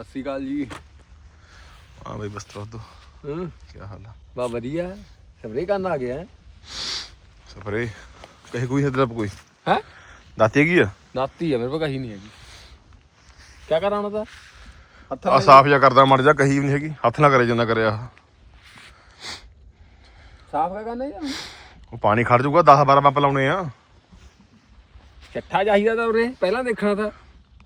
ਸਤਿ ਸ਼੍ਰੀ ਅਕਾਲ ਜੀ। ਹਾਂ ਬਈ ਬਸਤਰਾ ਦੋ ਹਾਂ। ਕੀ ਹਾਲ ਆ? ਬਾ ਵਧੀਆ। ਸਬਰੇ ਕਰਨ ਆ ਗਿਆ। ਸਪਰੇ ਕਹੇ ਕੋਈ ਹਦਰਾ ਕੋਈ? ਹੈ? ਦਾਤੀ ਕੀ ਆ? ਹੈ ਮੇਰੇ ਕੋਲ ਕਹੀ ਨਹੀਂ ਹੈਗੀ। ਕੀ ਕਰਾਉਣਾ ਤਾਂ? ਹੱਥਾਂ ਆ ਸਾਫ਼ ਜਿਹਾ ਕਰਦਾ ਮੜ ਜਾ ਕਹੀ ਵੀ ਨਹੀਂ ਹੈਗੀ। ਹੱਥ ਨਾਲ ਕਰੇ ਜਾਂਦਾ ਕਰਿਆ। ਸਾਫ਼ ਕਾ ਕਰਨਾ ਯਾਰ? ਉਹ ਪਾਣੀ ਖੜ ਜਾਊਗਾ 10 12 ਪੰਪ ਲਾਉਣੇ ਆ। ਚੱਠਾ ਚਾਹੀਦਾ ਤਾਂ ਉਰੇ ਪਹਿਲਾਂ ਦੇਖਣਾ ਤਾਂ।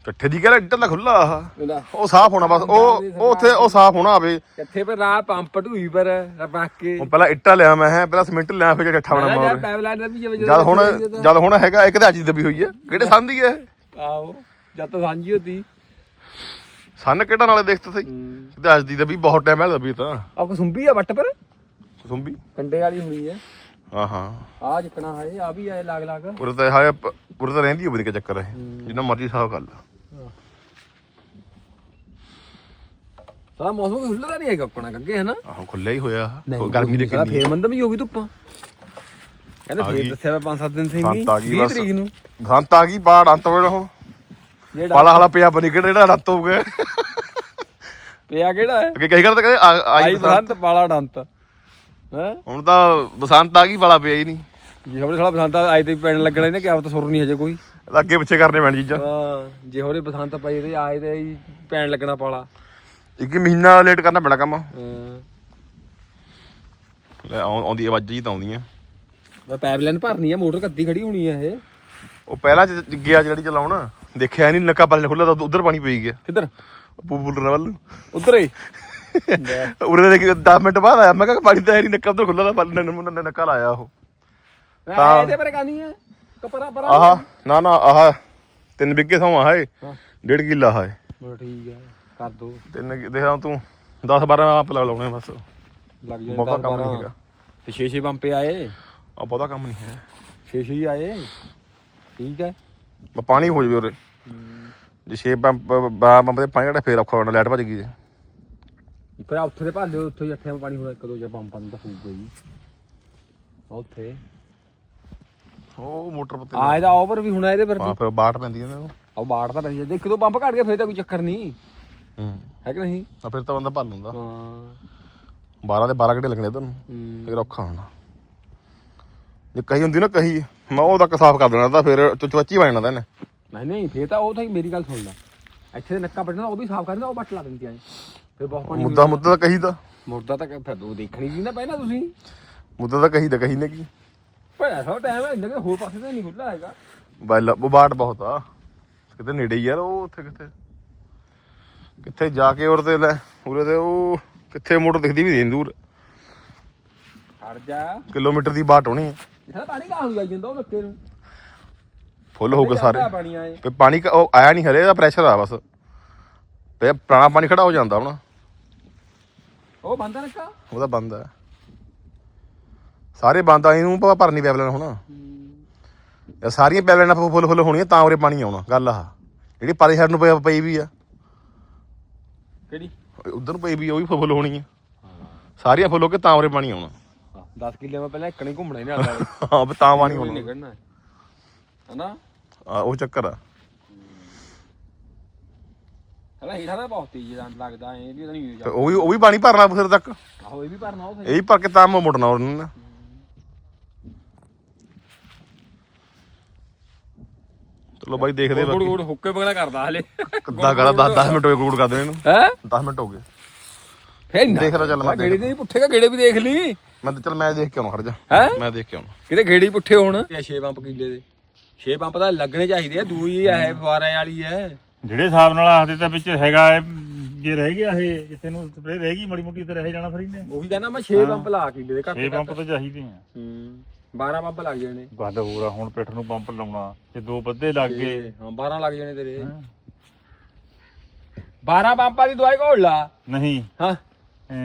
ਇਕੱਠੇ ਦੀ ਕਹਿੰਦਾ ਇੱਟਰ ਦਾ ਖੁੱਲਾ ਆ। ਇਹਦਾ ਉਹ ਸਾਫ਼ ਹੋਣਾ ਬਸ ਉਹ ਉਹ ਉੱਥੇ ਉਹ ਸਾਫ਼ ਹੋਣਾ ਆਵੇ। ਕਿੱਥੇ ਪਰ ਰਾਹ ਪੰਪ ਢੂਈ ਪਰ ਰੱਖ ਕੇ। ਉਹ ਪਹਿਲਾਂ ਇੱਟਾਂ ਲਿਆ ਮੈਂ ਹੈ ਪਹਿਲਾਂ ਸੀਮੈਂਟ ਲਿਆ ਫਿਰ ਇਕੱਠਾ ਬਣਾ ਪਾਈਪਲਾਈਨ ਵੀ ਜਿਵੇਂ ਜਦ ਹੁਣ ਜਦ ਹੁਣ ਹੈਗਾ ਇੱਕ ਤੇ ਅੱਜ ਦਬੀ ਹੋਈ ਹੈ। ਕਿਹੜੇ ਸੰਨ ਦੀ ਹੈ ਆਓ ਜਦ ਤਾਂ ਸਾਂਝੀ ਹੁੰਦੀ। ਸੰਨ ਕਿਹੜਾ ਨਾਲੇ ਦੇਖਤੇ ਸਹੀ। ਤੇ ਅੱਜ ਦੀ ਦਬੀ ਬਹੁਤ ਟਾਈਮ ਪਹਿਲਾਂ ਦਬੀ ਤਾਂ। ਆ ਕਸੁੰਬੀ ਆ ਵੱਟ ਪਰ? ਸੁੰਬੀ? ਕੰਡੇ ਵਾਲੀ ਹੋਣੀ ਹੈ। ਹਾਂ ਹਾਂ। ਆ ਜਿੱਕਣਾ ਹੈ ਆ ਵੀ ਆਏ ਲਾਗ ਲਾਗ ਤਾਂ ਹਾਏ ਤਾਂ ਰਹਿੰਦੀ ਹੋਵੇ ਕਿ ਚੱਕਰ ਹੈ। ਜਿੰਨਾ ਮਰਜ਼ੀ ਸਾਫ਼ ਕਰ ਲਾ। ਸਾਲਾ ਮੌਸਮ ਕੋਈ ਹੁੱਲਦਾ ਨਹੀਂ ਹੈਗਾ ਕੋਣਾ ਅੱਗੇ ਹੈ ਨਾ ਆਹੋ ਖੁੱਲਿਆ ਹੀ ਹੋਇਆ। ਕੋਈ ਗਰਮੀ ਦੇ ਕਿੰਨੀ ਫੇਰ ਮੰਦਮ ਹੀ ਹੋ ਗਈ ਧੁੱਪਾਂ। ਕਹਿੰਦੇ ਫੇਰ। ਦੱਸਿਆ ਵਾ 5-7 ਦਿਨ ਸੀ ਸੰਤ ਆ ਗਈ 20 ਬਸ। ਤਰੀਕ ਨੂੰ। ਸੰਤ ਆ ਗਈ ਬਾੜ ਅੰਤ ਵੇਲੇ ਹੁਣ ਜਿਹੜਾ ਪਾਲਾ ਹਾਲਾ ਪਿਆ ਬਣੀ ਕਿਹੜਾ ਜਿਹੜਾ ਰੱਤ ਹੋ ਗਿਆ। ਪਿਆ ਕਿਹੜਾ ਹੈ? ਅੱਗੇ ਕਹੀ ਕਰਦੇ ਕਹਿੰਦੇ ਆਈ ਆਈ ਬਸੰਤ। ਪਾਲਾ ਡੰਤ। ਹੈ? ਹੁਣ ਤਾਂ ਬਸੰਤ ਆ ਗਈ ਪਾਲਾ ਪਿਆ ਹੀ ਨਹੀਂ। ਜੇ ਹੋਰੇ ਸਾਲਾ ਬਸੰਤ ਆਏ ਤੇ ਪੈਣ ਲੱਗਣਾ ਇਹਨੇ ਕਿਆ ਪਤਾ ਸੁਰ ਨਹੀਂ ਹਜੇ ਕੋਈ। ਅੱਗੇ ਪਿੱਛੇ ਕਰਨੇ ਪੈਣ ਚੀਜ਼ਾਂ। ਹਾਂ ਜੇ ਹੋਰੇ ਬਸੰਤ ਪਈ ਤੇ ਆਏ ਤੇ ਹੀ ਪੈਣ ਲੱਗਣਾ ਪਾਲਾ। ਇੱਕ ਮਹੀਨਾ ਲੇਟ ਕਰਨਾ ਪੈਣਾ ਕੰਮ। ਹਾਂ। ਲੈ ਆਉਂ- ਆਉਂਦੀ ਆਵਾਜ਼ ਜੀ ਤਾਂ ਆਉਂਦੀਆਂ। ਮੈਂ ਪਾਈਪਲਾਈਨ ਭਰਨੀ ਆ ਮੋਟਰ ਕੱਦੀ ਖੜੀ ਹੋਣੀ ਆ ਇਹ। ਉਹ ਪਹਿਲਾਂ ਚ ਗਿਆ ਜਿਹੜੀ ਚਲਾਉਣਾ ਦੇਖਿਆ ਨਹੀਂ ਨੱਕਾ ਪਾਲੇ ਖੁੱਲਾ ਤਾਂ ਉਧਰ ਪਾਣੀ ਪਈ ਗਿਆ। ਕਿੱਧਰ? ਪੂਪੂਲ ਵੱਲ। ਉਧਰ ਹੀ ਉਰੇ ਦੇ 10 ਮਿੰਟ ਬਾਅਦ ਆਇਆ ਮੈਂ ਕਿਹਾ ਪਾਣੀ ਤਾਂ ਹੈ ਨਹੀਂ ਨੱਕਾ ਉਧਰ ਖੁੱਲਾ ਤਾਂ ਪਾਲੇ ਨੱਕਾ ਲਾਇਆ ਉਹ। ਮੈਂ ਇਹਦੇ ਪਰ ਕਾਨੀ ਆ ਕਪਰਾ ਪਰਾ ਆਹ ਨਾ ਨਾ ਆਹ ਤਿੰਨ ਬਿੱਗੇ ਸੌ ਆਹ ਏ ਹਾਂ। ਡੇਢ ਕਿੱਲਾ ਆਹ ਏ ਬਸ ਠੀਕ ਆ ਕਰ ਦੋ। ਤਿੰਨ ਕਿ- ਦੇਖਾਂ ਤੂੰ 10 12 ਆਪ ਲਾ ਲਾਉਣੇ ਬਸ। ਲੱਗ ਜਾਏ ਬਹੁਤਾ ਕੰਮ ਨਹੀਂ ਹੈਗਾ। ਤੇ 6-6 ਪੰਪੇ ਆਏ। ਆ ਬਹੁਤਾ ਕੰਮ ਨਹੀਂ ਹੈ। 6-6 ਹੀ ਆਏ। ਠੀਕ ਹੈ। ਬਸ ਪਾਣੀ ਹੋ ਜਵੇ ਉਰੇ। ਜੇ 6 ਪੰਪ ਬਾ ਪੰਪ ਦੇ ਪਾਣੀ ਜਿਹੜਾ ਫੇਰ ਔਖਾ ਹੋਣਾ ਲਾਈਟ ਭੱਜ ਗਈ ਜੇ। ਫਿਰ ਉੱਥੇ ਦੇ ਭਾਲੇ ਉੱਥੇ ਜੱਠਿਆਂ ਪਾਣੀ ਹੋਣਾ ਇੱਕ ਦੋ ਜਾਂ ਪੰਪਾਂ ਨੂੰ ਤਾਂ ਹੋਊਗਾ ਉੱਥੇ। ਉਹ ਮੋਟਰ ਪੱਤੇ ਆ ਇਹਦਾ ਓਵਰ ਵੀ ਹੋਣਾ ਇਹਦੇ ਪਰ ਹਾਂ ਫਿਰ ਬਾਟ ਪੈਂਦੀ ਹੈ ਨਾ ਉਹ। ਬਾੜ ਤਾਂ ਰਹੀ ਜੇ ਇੱਕ ਦੋ ਪੰਪ ਘੱਟ ਗਏ ਫਿਰ ਤਾਂ ਕੋਈ ਚੱਕਰ ਨਹੀਂ। ਹੂੰ। ਹੈ ਕਿ ਨਹੀਂ? ਤਾਂ ਫਿਰ ਤਾਂ ਬੰਦਾ ਭਰ ਲੂੰਦਾ ਹਾਂ। 12 ਦੇ 12 ਘੰਟੇ ਲੱਗਣੇ ਤੁਹਾਨੂੰ। ਫਿਰ ਔਖਾ ਹੋਣਾ। ਜੇ ਕਹੀ ਹੁੰਦੀ ਨਾ ਕਹੀ ਮੈਂ ਉਹ ਤੱਕ ਸਾਫ਼ ਕਰ ਦੇਣਾ ਤਾਂ ਫਿਰ ਚੁਚਵੱਚੀ ਬਣ ਜਾਂਦਾ ਇਹਨੇ। ਨਹੀਂ ਨਹੀਂ ਫਿਰ ਤਾਂ ਉਹ ਤਾਂ ਮੇਰੀ ਗੱਲ ਸੁਣ ਲੈ ਇੱਥੇ ਦੇ ਨੱਕਾ ਵੱਢਣਾ ਉਹ ਵੀ ਸਾਫ਼ ਕਰਨਾ ਉਹ ਬੱਟ ਲਾ ਦਿੰਦੀ ਆਏ ਫਿਰ ਬਹੁਤ ਪਾਣੀ ਮੁੱਦਾ ਮੁੱਦਾ ਤਾਂ ਕਹੀ ਦਾ। ਮੁਰਦਾ ਤਾਂ ਫਿਰ ਉਹ ਦੇਖਣੀ ਸੀ ਨਾ ਪਹਿਲਾਂ ਤੁਸੀਂ। ਮੁੱਦਾ ਤਾਂ ਕਹੀ ਦਾ ਕਹੀ ਨੇ ਕੀ। ਪਰ ਐਸਾ ਟਾਈਮ ਹੈ ਇੰਨੇ ਕੁ ਹੋਰ ਪਾਸੇ ਤਾਂ ਨਹੀਂ ਖੁੱਲਾ ਹੈਗਾ। ਬਾਇਲ ਉਹ ਬਾਟ ਬਹੁਤ ਆ। ਕਿਤੇ ਨੇੜੇ ਯਾਰ ਉਹ ਉੱਥੇ ਕਿੱਥੇ ਕਿੱਥੇ ਜਾ ਕੇ ਉਰ ਤੇ ਲੈ ਉਰੇ ਤੇ ਉਹ ਕਿੱਥੇ ਮੋਟਰ ਦਿਖਦੀ ਵੀ ਨਹੀਂ ਦੂਰ। ਹਟ ਜਾ। ਕਿਲੋਮੀਟਰ ਦੀ ਬਾਟ ਹੋਣੀ ਹੈ ਇਹਦਾ ਪਾਣੀ ਕਹਾਂ ਨੂੰ ਜਾਂਦਾ ਉਹ ਨੱਕੇ ਨੂੰ? ਫੁੱਲ ਹੋ ਗਏ ਸਾਰੇ ਜਾਂਦਾ ਪਾਣੀ ਆਏ? ਤੇ ਪਾਣੀ ਕ- ਉਹ ਆਇਆ ਨਹੀਂ ਹਰੇ ਦਾ ਪ੍ਰੈਸ਼ਰ ਆ ਬਸ। ਤੇ ਪੁਰਾਣਾ ਪਾਣੀ ਖੜਾ ਹੋ ਜਾਂਦਾ ਹੁਣ। ਉਹ ਬੰਦਾ ਨੱਕਾ ਉਹਦਾ ਬੰਦ ਹੈ ਸਾਰੇ ਬੰਦ ਆ ਇਹਨੂੰ ਭ- ਭਰਨੀ ਪੈਪਲਾਈਨ ਹੁਣ। ਇਹ ਸਾਰੀਆਂ ਪੈਪਲਾਈਨਾਂ ਫੁੱਲ ਫੁੱਲ ਹੋਣੀਆਂ ਤਾਂ ਉਰੇ ਪਾਣੀ ਆਉਣਾ ਗੱਲ ਆ। ਜਿਹੜੀ ਪਾਰੀ ਸਾਈਡ ਨੂੰ ਪਈ- ਵੀ ਆ। ਕਿਹੜੀ? ਉਧਰ ਪਈ ਵੀ ਉਹ ਵੀ ਫੁੱਲ ਹੋਣੀ ਆ। ਸਾਰੀਆਂ ਫੁੱਲ ਹੋ ਕੇ ਤਾਂ ਉਰੇ ਪਾਣੀ ਆਉਣਾ। 10 ਕਿੱਲੇ ਮੈਂ ਪਹਿਲਾਂ ਇੱਕਣੀ ਘੁੰਮਣਾ ਹੀ ਨਹੀਂ ਆਉਂਦਾ। ਹਾਂ ਤਾਂ ਪਾਣੀ ਆਉਣਾ। ਨਿਕਲਣਾ। ਹਨਾ? ਆ, ਉਹ ਚੱਕਰ ਆ। ਹਲਾ ਹੀਠਾ ਦਾ ਬਹੁਤ ਤੇਜ਼ ਲੱਗਦਾ ਐ ਵੀ ਨਹੀਂ ਉਹ ਵੀ ਉਹ ਵੀ ਪਾਣੀ ਭਰਨਾ ਫਿਰ ਤੱਕ। ਆਹੋ ਇਹ ਵੀ ਭਰਨਾ ਉਹ ਇਹ ਵੀ ਭਰ ਕੇ ਤਾਂ ਮੁੜਨਾ ਉਹਨੂੰ ਨਾ। ਚਲੋ ਬਾਈ ਦੇਖਦੇ ਆ ਗੁੜ ਬਾਕੀ। ਗੁੜ ਹੁੱਕੇ ਬਗਲਾ ਕਰਦਾ ਹਲੇ। ਕਿੱਦਾਂ ਕਰਾ 10 10 ਮਿੰਟ ਹੋ ਗਏ ਗੁੜ ਕਰਦੇ ਇਹਨੂੰ ਹੈ? 10 ਮਿੰਟ ਹੋ ਗਏ। ਫੇਰ ਨਾ। ਦੇਖ ਲੈ ਚੱਲ ਮੈਂ ਗੇੜੇ ਦੇ ਪੁੱਠੇ ਕਾ ਗੇੜੇ ਵੀ ਦੇਖ ਲਈ। ਮੈਂ ਤਾਂ ਚੱਲ ਮੈਂ ਦੇਖ ਕੇ ਆਉਣਾ ਖੜ ਜਾ। ਹੈ? ਮੈਂ ਦੇਖ ਕੇ ਆਉਣਾ। ਕਿਤੇ ਗੇੜੀ ਪੁੱਠੇ ਹੋਣ। 6 ਪੰਪ ਕਿੱਲੇ ਦੇ। 6 ਪੰਪ ਤਾਂ ਲੱਗਣੇ ਚਾਹੀਦੇ ਆ ਦੂਈ ਹੈ ਫੁਆਰੇ ਵਾਲੀ ਹੈ। ਜਿਹੜੇ ਹਿਸਾਬ ਨਾਲ ਆਖਦੇ ਤਾਂ ਵਿੱਚ ਹੈਗਾ ਇਹ, ਜੇ ਰਹਿ ਗਿਆ ਇਹ ਜਿੱਥੇ ਨੂੰ ਸਪਰੇ ਰਹਿ ਗਈ ਮੜੀ ਮੋਟੀ ਤੇ ਰਹਿ ਜਾਣਾ ਫਿਰ ਇਹਨੇ। ਉਹੀ ਕਹਿੰਦਾ ਮੈਂ 6 ਪੰਪ ਲਾ ਕਿੱਲੇ ਦੇ ਘੱਟ 6 ਪੰਪ ਤਾਂ ਚਾਹੀਦੇ ਆ। ਹੂੰ। 12 ਪੰਪ ਲੱਗ ਜਾਣੇ। ਗੱਲ ਹੋਰ ਆ ਹੁਣ ਪਿੱਠ ਨੂੰ ਪੰਪ ਲਾਉਣਾ। ਤੇ ਦੋ ਬੱਦੇ ਲੱਗ ਗਏ। ਹਾਂ 12 ਲੱਗ ਜਾਣੇ ਤੇਰੇ। 12 ਪੰਪਾਂ ਦੀ ਦਵਾਈ ਘੋਲ ਲਾ। ਨਹੀਂ। ਹਾਂ।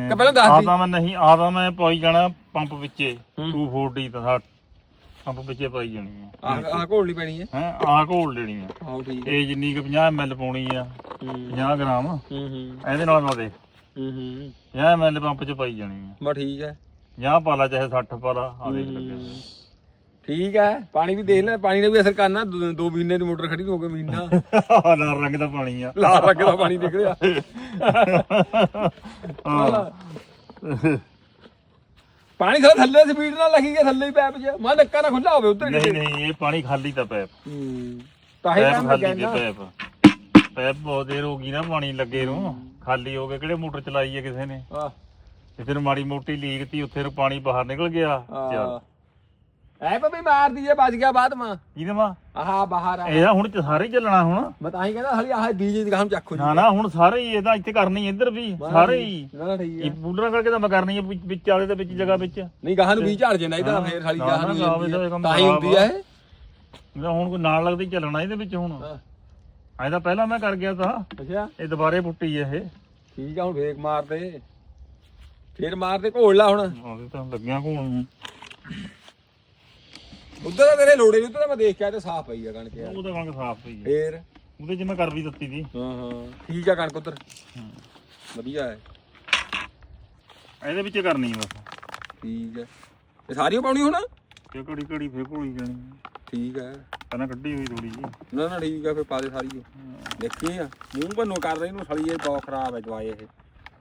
ਕਿ ਪਹਿਲਾਂ ਦੱਸ ਦੀ। ਤਾਂ ਮੈਂ ਨਹੀਂ ਆ ਤਾਂ ਮੈਂ ਪਾਈ ਜਾਣਾ ਪੰਪ ਵਿੱਚੇ। 240 ਤਾਂ ਸਾ ਪੰਪ ਵਿੱਚੇ ਪਾਈ ਜਾਣੀ ਆ। ਆਹ ਆਹ ਘੋਲਣੀ ਪੈਣੀ ਹੈ ਹੈ ਆਹ ਘੋਲ ਲੈਣੀ ਆ। ਆਹੋ ਠੀਕ ਇਹ ਜਿੰਨੀ ਕੁ 50 ml ਪਾਉਣੀ ਆ ਹੂੰ। 50 ਗ੍ਰਾਮ। ਹੂੰ ਹੂੰ। ਇਹਦੇ ਨਾਲ ਮੈਂ ਦੇਖ ਹੂੰ ਹੂੰ। 50 ml ਪੰਪ ਚ ਪਾਈ ਜਾਣੀ ਆ। ਬਾ ਠੀਕ ਹੈ ਜਾਂ ਪਾ ਲਾ ਚਾਹੇ 60 ਪਾ ਲਾ ਆ ਦੇਖ ਠੀਕ ਹੈ ਪਾਣੀ ਵੀ ਦੇਖ ਲੈ ਪਾਣੀ ਨੇ ਵੀ ਅਸਰ ਕਰਨਾ ਦੋ ਦੋ ਮਹੀਨੇ ਦੀ ਮੋਟਰ ਖੜੀ ਹੋ ਗਏ ਮਹੀਨਾ। ਲਾਲ ਰੰਗ ਦਾ ਪਾਣੀ ਆ। ਲਾਲ ਰੰਗ ਦਾ ਪਾਣੀ ਨਿਕਲਿਆ। ਹਾਂ ਪਾਣੀ ਥੋੜਾ ਥੱਲੇ ਸਪੀਡ ਨਾਲ ਲੱਗੀ ਗਿਆ ਥੱਲੇ ਹੀ ਪੈਪ 'ਚ ਮੈਂ ਨੱਕਾ ਨਾ ਖੁੱਲਾ ਹੋਵੇ ਉੱਧਰ ਨਹੀਂ ਨਹੀਂ ਇਹ ਪਾਣੀ ਖਾਲੀ ਤਾਂ ਪੈਪ। ਹੂੰ। ਤਾਂ ਹੀ ਪੈਪ ਪੈਪ। ਪੈਪ ਬਹੁਤ ਦੇਰ ਹੋ ਗਈ ਨਾ ਪਾਣੀ ਲੱਗੇ ਨੂੰ। ਖਾਲੀ ਹੋ ਗਏ ਕਿਹੜੇ ਮੋਟਰ ਚਲਾਈ ਹੈ ਕਿਸੇ ਨੇ? ਆਹ। ਫਿਰ ਮਾੜੀ ਮੋਟੀ ਲੀਕ ਤੀ ਉੱਥੇ ਨੂੰ ਪਾਣੀ ਬਾਹਰ ਨਿਕਲ ਗਿਆ। ਚੱਲ। ਐ ਪੇ ਮਾਰਦੀ ਜੇ ਬਚ ਗਿਆ ਬਾਅਦ ਮਾ। ਇਹਦੇ ਮਾ ਆਹਾ ਬਾਹਰ ਆ। ਇਹਦਾ ਹੁਣ ਚ ਸਾਰੇ ਹੀ ਚੱਲਣਾ ਹੁਣ। ਮੈਂ ਤਾਂ ਹੀ ਕਹਿੰਦਾ ਹਲੀ ਆਹ ਬੀਜ ਦੀ ਗਾਮ ਚੱਕੋ ਜੀ ਨਾ ਨਾ ਹੁਣ ਸਾਰੇ ਹੀ ਇਹਦਾ ਇੱਥੇ ਕਰਨੀ ਇੱਧਰ ਵੀ ਸਾਰੇ ਹੀ। ਨਾ ਨਾ ਠੀਕ ਇਹ ਹੈ ਪੂਲਰਾਂ ਕਰਕੇ ਤਾਂ ਮੈਂ ਕਰਨੀ ਹੈ ਵਿੱਚ- ਵਿੱਚ ਵਾਲੇ ਦੇ ਵਿੱਚ ਜਗ੍ਹਾ ਵਿੱਚ। ਨਹੀਂ ਗਾਹਾਂ ਨੂੰ ਬੀਜ ਝੜ ਜਾਂਦਾ ਇਹਦਾ ਫੇਰ ਹਲੀ ਨਾ, ਗਾਹਾਂ ਨਾ। ਕੰਮ ਤਾਂ ਹੀ ਹੁੰਦੀ ਆ ਇਹ। ਇਹਦਾ ਹੁਣ ਕੋਈ ਨਾਲ ਲੱਗਦੀ ਚੱਲਣਾ ਇਹਦੇ ਵਿੱਚ ਹੁਣ। ਹਾਂ, ਐਂ ਤਾਂ ਪਹਿਲਾਂ ਮੈਂ ਕਰ ਗਿਆ ਤਾਂ। ਅੱਛਾ। ਇਹ ਦੁਬਾਰੇ ਪੁੱਟੀ ਹੈ ਇਹ। ਠੀਕ ਆ ਹੁਣ ਫੇਕ ਮਾਰ ਦੇ ਫੇਰ ਮਾਰ ਦੇ ਘੋਲ ਲਾ ਹੁਣ। ਉਹਦੇ ਤਾਂ ਲੱਗਿਆ ਕੋਣ ਨੂੰ। ਉੱਧਰ ਤਾਂ ਤੇਰੇ ਲੋੜੇ ਉੱਧਰ ਤਾਂ ਮੈਂ ਦੇਖ ਕੇ ਆਇਆ ਤੇ ਸਾਫ਼ ਪਈ ਆ ਕਣਕ ਯਾਰ। ਉਹਦਾ ਵਾਂਗ ਸਾਫ਼ ਪਈ ਹੈ ਫੇਰ? ਉਹਦੇ ਮੈਂ ਕਰ ਵੀ ਦਿੱਤੀ ਸੀ। ਹਾਂ ਹਾਂ। ਠੀਕ ਆ ਕਣਕ ਉੱਧਰ। ਵਧੀਆ ਹੈ। ਇਹਦੇ ਵਿੱਚ ਕਰਨੀ ਬਸ। ਠੀਕ ਹੈ ਇਹ ਸਾਰੀਆਂ ਪਾਉਣੀ ਹੁਣ? ਕਿ ਘੜੀ ਘੜੀ ਫੇਰ ਘੋਲੀ ਜਾਣੀ ਠੀਕ ਹੈ ਪਹਿਲਾਂ ਕੱਢੀ ਹੋਈ ਥੋੜੀ ਜੀ ਨਾ ਨਾ ਠੀਕ ਆ ਫੇਰ ਪਾ ਦੇ ਸਾਰੀ ਦੇਖੀ ਆ। ਮੂੰਹ ਭੰਨੋ ਕਰ ਰਹੀ ਨੂੰ ਸੜੀ ਇਹ ਬਹੁਤ ਖਰਾਬ ਹੈ ਦਵਾਈ ਇਹ।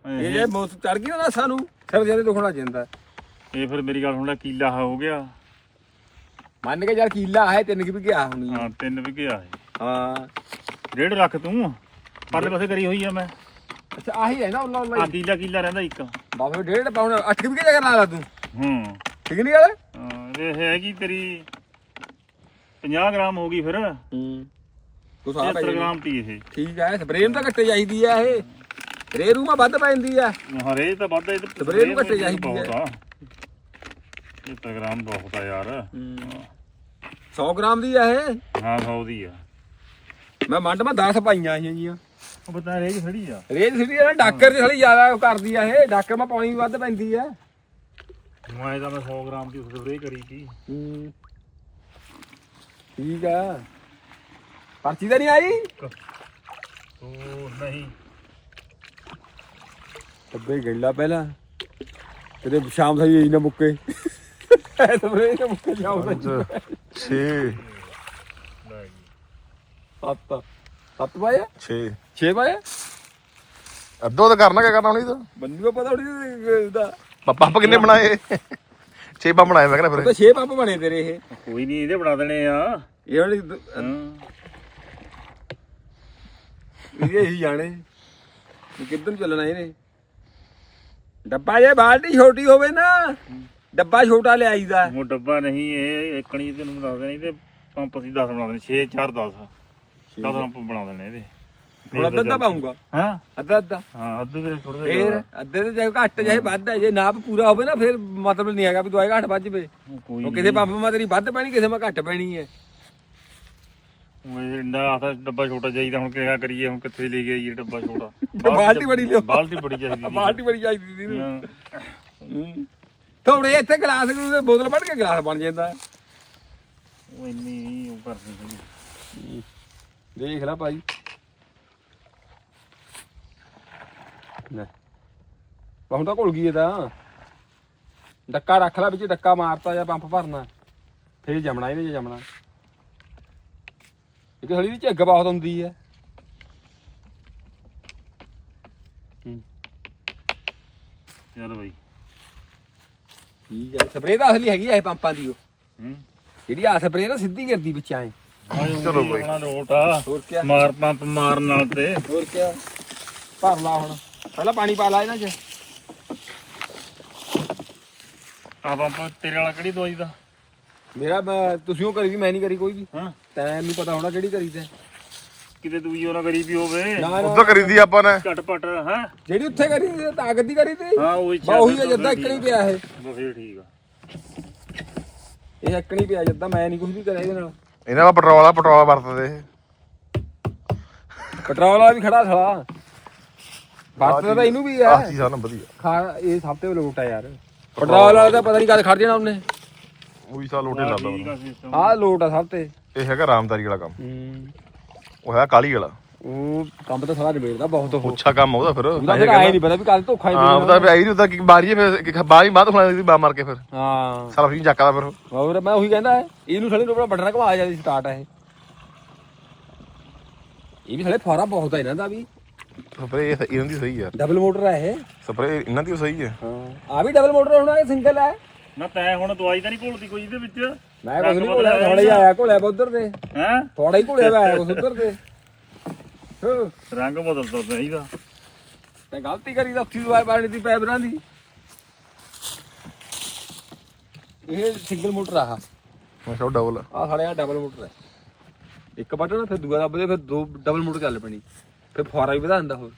ਇਹ ਜੇ ਮੌਤ ਚੜ ਗਈ ਨਾ ਸਾਨੂੰ ਸਿਰ ਜ਼ਿਆਦਾ ਦੁਖਣਾ ਜਾਂਦਾ ਇਹ ਫਿਰ ਮੇਰੀ ਗੱਲ ਲੈ ਕੀਲਾ ਹੋ ਗਿਆ। ਮੰਨ ਕੇ ਯਾਰ ਕੀਲਾ ਹੈ ਤਿੰਨ ਕਿ ਵੀ ਗਿਆ ਹੁਣੀ ਹਾਂ ਤਿੰਨ ਵੀ ਗਿਆ ਇਹ ਹਾਂ। ਡੇਢ ਰੱਖ ਤੂੰ ਪਰਲੇ ਪਾਸੇ ਕਰੀ ਹੋਈ ਆ ਮੈਂ। ਅੱਛਾ ਆਹੀ ਹੈ ਨਾ ਉੱਲਾ ਉੱਲਾ ਆ ਕੀਲਾ ਕੀਲਾ ਰਹਿੰਦਾ ਇੱਕ। ਬਾਬੇ ਡੇਢ ਪਾਉਣ 8 ਕਿ ਵੀ ਜਗ੍ਹਾ ਲਾ ਲਾ ਤੂੰ। ਹੂੰ। ਠੀਕ ਨਹੀਂ ਗੱਲ? ਹਾਂ, ਇਹ ਹੈਗੀ ਤੇਰੀ 50 ਗ੍ਰਾਮ ਹੋ ਗਈ ਫਿਰ। ਹੂੰ। ਤੂੰ ਸਾਹ 70 ਗ੍ਰਾਮ ਤੀ ਇਹ। ਠੀਕ ਹੈ ਸਪਰੇਅ ਤਾਂ ਘੱਟੇ ਚਾਹੀਦੀ ਆ ਇਹ। ਰੇ ਰੂ ਮਾ ਵੱਧ ਪੈਂਦੀ ਆ। ਹਰੇ ਤਾਂ ਵੱਧ ਇਹ ਸਪਰੇਅ ਨੂੰ ਘੱਟੇ ਚਾਹੀਦੀ ਬਹੁਤ ਆ। 70 ਗ੍ਰਾਮ ਬਹੁਤ ਆ ਯਾਰ। 100 ਗ੍ਰਾਮ ਦੀ ਆ ਇਹ? ਹਾਂ 100 ਦੀ ਆ। ਮੈਂ ਮੰਡ ਮੈਂ 10 ਪਾਈਆਂ ਇਹ ਜੀਆਂ ਉਹ ਬਤਾ ਰੇਜ ਖੜੀ ਆ। ਰੇਜ ਸਿੱਧੀ ਆ ਡਾਕਰ ਦੀ ਥੋੜੀ ਜ਼ਿਆਦਾ ਕਰਦੀ ਆ ਇਹ। ਡਾਕਰ ਮਾ ਪਾਣੀ ਵੱਧ ਪੈਂਦੀ ਆ। ਮੈਂ ਤਾਂ ਮੈਂ 100 ਗ੍ਰਾਮ ਦੀ ਸਪਰੇਅ ਕਰੀ ਸੀ। ਹੂੰ। ਠੀਕ ਆ। ਪਰਚੀ ਤਾਂ ਨਹੀਂ ਆਈ? ਉਹ ਨਹੀਂ। ਅੱਬੇ ਗਿੱਲਾ ਪਹਿਲਾਂ। ਕਿਤੇ ਸ਼ਾਮ ਸਾਈ ਇਹੀ ਨਾ ਮੁੱਕੇ। ਨਾ ਮੁੱਕੇ ਸ਼ਾਮ ਸਾਈ 6 ਪਾਇਆ? 6 ਛੇ ਪਾਇਆ? ਅੱਧੋ ਤਾਂ ਕਰਨਾ ਕਿਆ ਕਰਨਾ ਹੁਣ ਇਹਦਾ ਬੰਦੀ ਨੂੰ ਪਤਾ ਥੋੜੀ ਦਾ ਪੰਪ ਕਿੰਨੇ ਬਣਾਏ? 6 ਪੰਪ ਬਣਾਏ ਮੈਂ ਕਹਿੰਦਾ ਉਹ ਫਿਰ ਤਾਂ ਛੇ ਪੰਪ ਬਣੇ ਤੇਰੇ ਇਹ। ਕੋਈ ਨਹੀਂ ਇਹਦੇ ਬਣਾ ਦੇਣੇ ਆ। ਇਹ ਵਾਲੀ ਹਾਂ। ਜਾਣੇ। ਕਿੱਧਰ ਚੱਲਣਾ ਇਹਨੇ? ਡੱਬਾ ਜੇ ਬਾਲਟੀ ਛੋਟੀ ਹੋਵੇ ਨਾ ਡੱਬਾ ਛੋਟਾ ਲਿਆਈਦਾ। ਉਹ ਡੱਬਾ ਨਹੀਂ ਇਹ ਇੱਕਣੀ ਤੈਨੂੰ ਦੱਸ ਦੇਣੀ ਤੇ ਪੰਪ ਅਸੀਂ 10 ਬਣਾ ਦੇਣੇ 6 4 10 10 ਪੰਪ ਬਣਾ ਦੇਣੇ ਇਹਦੇ। ਹੁਣ ਅੱਧਾ ਪਾਉਂਗਾ ਹਾਂ? ਅੱਧਾ ਅੱਧਾ। ਹਾਂ ਅੱਧੇ ਦੇ ਥੋੜੇ ਫੇਰ ਅੱਧੇ ਤੇ ਚਾਹੇ ਘੱਟ ਚਾਹੇ ਵੱਧ ਜੇ ਨਾਪ ਪੂਰਾ ਹੋਵੇ ਨਾ ਫਿਰ ਮਤਲਬ ਨਹੀਂ ਹੈਗਾ ਵੀ ਦਵਾਈ ਘੱਟ ਵੱਜ ਕੋਈ ਉਹ ਕਿਸੇ ਪੰਪ ਮਾ ਤੇਰੀ ਵੱਧ ਪੈਣੀ ਕਿਸੇ ਮਾ ਘੱਟ ਪੈਣੀ ਹੈ। ਡੱਬਾ ਛੋਟਾ ਚਾਹੀਦਾ ਹੁਣ ਕਿਹਾ ਕਰੀਏ ਹੁਣ ਕਿੱਥੇ ਲੈ ਗਏ ਇਹ ਡੱਬਾ ਛੋਟਾ ਬਾਲਟੀ ਬੜੀ ਲਿਓ। ਬਾਲਟੀ ਬੜੀ ਚਾਹੀਦੀ ਸੀ। ਬਾਲਟੀ ਬੜੀ ਚਾਹੀਦੀ ਸੀ ਇਹਨੂੰ। ਹਾਂ। ਥੋੜੇ ਇੱਥੇ ਗਲਾਸ ਨੂੰ ਬੋਤਲ ਭਰ ਕੇ ਗਲਾਸ ਬਣ ਜਾਂਦਾ ਉਹ ਇੰਨੀ ਨਹੀਂ ਉਹ ਕਰਦੀ ਸੀ ਦੇਖ ਲੈ ਭਾਈ ਲੈ ਬਾ ਹੁਣ ਤਾਂ ਘੁਲ ਗਈ ਇਹ ਤਾਂ ਡੱਕਾ ਰੱਖ ਲੈ ਵਿੱਚ ਡੱਕਾ ਮਾਰਤਾ ਜਾਂ ਪੰਪ ਭਰਨਾ ਫੇਰ ਜਮਣਾ ਇਹਨੇ ਜੇ ਜਮਣਾ ਇਹ ਹਲੀ ਦੀ ਝੱਗ ਬਹੁਤ ਹੁੰਦੀ ਹੈ। ਚਲ ਬਈ। ਠੀਕ ਹੈ ਸਪਰੇਅ ਤਾਂ ਅਸਲੀ ਹੈਗੀ ਆ ਇਹ ਪੰਪਾਂ ਦੀ ਉਹ। ਹੂੰ। ਜਿਹੜੀ ਆ ਸਪਰੇਅ ਨਾ ਸਿੱਧੀ ਕਰਦੀ ਵਿੱਚ ਆਏ। ਚਲੋ ਬਈ। ਰੋਟ ਆ। ਹੋਰ ਕੀ ਮਾਰ ਪੰਪ ਮਾਰਨ ਨਾਲ ਤੇ। ਹੋਰ ਕੀ ਭਰ ਲਾ ਹੁਣ। ਪਹਿਲਾਂ ਪਾਣੀ ਪਾ ਲਾ ਇਹਨਾਂ 'ਚ। ਆ ਪੰਪ ਤੇਰੇ ਵਾਲਾ ਕਿਹੜੀ ਦਵਾਈ ਦਾ? ਮੇਰਾ ਮੈਂ- ਤੁਸੀਂ ਉਹ ਕਰੀ ਵੀ ਮੈਂ ਨਹੀਂ ਕਰੀ ਕੋਈ ਵੀ। ਹਾਂ। ਤੈਨੂੰ ਪਤਾ ਹੋਣਾ ਕਿਹੜੀ ਕਰੀ ਤੇ ਕਿਤੇ ਦੂਈ ਉਹਨਾਂ ਕਰੀ ਵੀ ਹੋਵੇ। ਨਾ ਨਾ। ਉਦੋਂ ਕਰੀਦੀ ਆਪਾਂ ਨੇ। ਝਟਪਟ ਹੈ? ਜਿਹੜੀ ਉੱਥੇ ਕਰੀ ਸੀ, ਤਾਕਤ ਦੀ ਕਰੀ ਤੀ। ਹਾਂ ਉਹੀ ਬਾ ਉਹੀ ਹੈ ਜਦਾਂ ਇੱਕ ਨਹੀਂ ਪਿਆ ਇਹ। ਬਸ ਫਿਰ ਠੀਕ ਆ। ਇਹ ਇੱਕ ਨਹੀਂ ਪਿਆ ਜਦਾਂ ਮੈਂ ਨਹੀਂ ਕੁਝ ਵੀ ਕਰਿਆ ਇਹਦੇ ਨਾਲ। ਇਹਨਾਂ ਦਾ ਪੈਟਰੋਲ ਆ ਪੈਟਰੋਲ ਵਰਤਦੇ ਇਹ। ਪੈਟਰੋਲ ਵਾਲਾ ਵੀ ਖੜਾ ਥਲਾ ਵਰਤਦਾ ਤਾਂ ਇਹਨੂੰ ਵੀ ਆ ਆਹ ਚੀਜ਼ਾਂ ਨਾ ਵਧੀਆ। ਖਾ ਇਹ ਸਭ ਤੋਂ ਲੋਟ ਆ ਯਾਰ। ਪੈਟਰੋਲ ਵਾਲਾ ਤਾਂ ਪਤਾ ਨਹੀਂ ਕਦ ਖੜ ਜਾਣਾ ਉਹਨੇ। ਉਹੀ ਸਾਲ ਲੋਟੇ ਲਾਦਾ ਠੀਕ ਆ ਆਹ ਲੋਟ ਆ ਸਭ ਤੇ। ਇਹ ਹੈਗਾ ਰਾਮਦਾਰੀ ਵਾਲਾ ਕੰਮ। ਹੂੰ। ਉਹ ਹੈ ਕਾਲੀ ਵਾਲਾ। ਉਹ ਕੰਮ ਤਾਂ ਸਾਰਾ ਨਿਬੇੜਦਾ ਬਹੁਤ। ਹੋ ਪੁੱਛਾ ਕੰਮ ਉਹਦਾ ਫਿਰ। ਉਹਦਾ ਫਿਰ ਆਏ ਨਹੀਂ ਪਤਾ ਵੀ ਕੱਲ ਧੋਖਾ ਹੀ ਹਾਂ ਉਹਦਾ ਵੀ ਆਈ ਨਹੀਂ ਹੁੰਦਾ ਕਿ ਬਾਰੀ ਫਿਰ ਕਿ ਬਾਰੀ ਬਾਤ ਹੋਣਾ ਦੀ ਬਾ ਮਾਰ ਕੇ ਫਿਰ। ਹਾਂ। ਸਾਰਾ ਫਰੀ ਚੱਕਦਾ ਫਿਰ ਉਹ। ਹੋਰ ਮੈਂ ਉਹੀ ਕਹਿੰਦਾ ਇਹਨੂੰ ਥਲੇ ਨੂੰ ਬਟਨ ਘਵਾ ਜਾਂਦੀ ਸਟਾਰਟ ਹੈ ਇਹ। ਇਹ ਵੀ ਥਲੇ ਫਾਰਾ ਬਹੁਤ ਹੈ ਇਹਨਾਂ ਦਾ ਵੀ। ਸਪਰੇ ਇਹਨਾਂ ਦੀ ਸਹੀ ਯਾਰ ਡਬਲ ਮੋਟਰ ਹੈ ਇਹ। ਸਪਰੇ ਇਹਨਾਂ ਦੀ ਸਹੀ ਹੈ ਹਾਂ ਆ ਵੀ ਡਬਲ ਮੋਟਰ ਹੋਣਾ ਇਹ ਸਿੰਗਲ ਹੈ ਨਾ ਤੈਂ ਹੁਣ ਦਵਾਈ ਤਾਂ ਨਹੀਂ ਘੋਲਦੀ ਕੋਈ ਇਹਦੇ ਵਿੱਚ। ਮੈਂ ਕੁਝ ਨਹੀਂ ਘੋਲਿਆ ਥੋੜਾ ਹੀ ਆਇਆ ਘੋਲਿਆ ਵਾ ਉਧਰ ਤੇ ਹੈ? ਥੋੜਾ ਹੀ ਘੋਲਿਆ ਵਾ ਆਇਆ ਕੁਛ ਉਧਰ ਤੇ ਹੋ। ਰੰਗ ਬਦਲਦਾ ਚਾਹੀਦਾ ਤੇ ਗਲਤੀ ਕਰੀ ਤਾਂ ਉੱਥੀ ਦਵਾਈ ਪਾਣੀ ਦੀ ਪੈਬਰਾਂ ਦੀ। ਇਹ ਸਿੰਗਲ ਮੋਟਰ ਆ ਮੈਂ ਕਿਹਾ ਡਬਲ ਆ। ਸਾਡੇ ਆ ਡਬਲ ਮੋਟਰ ਹੈ ਇੱਕ ਬਟਨ ਫਿਰ ਦੂਆ ਦੱਬਦੇ ਫਿਰ ਦੋ ਡਬਲ ਮੋਟਰ ਚੱਲ ਪੈਣੀ। ਫਿਰ ਫੁਆਰਾ ਵੀ ਵਧਾ ਦਿੰਦਾ ਹੋਰ।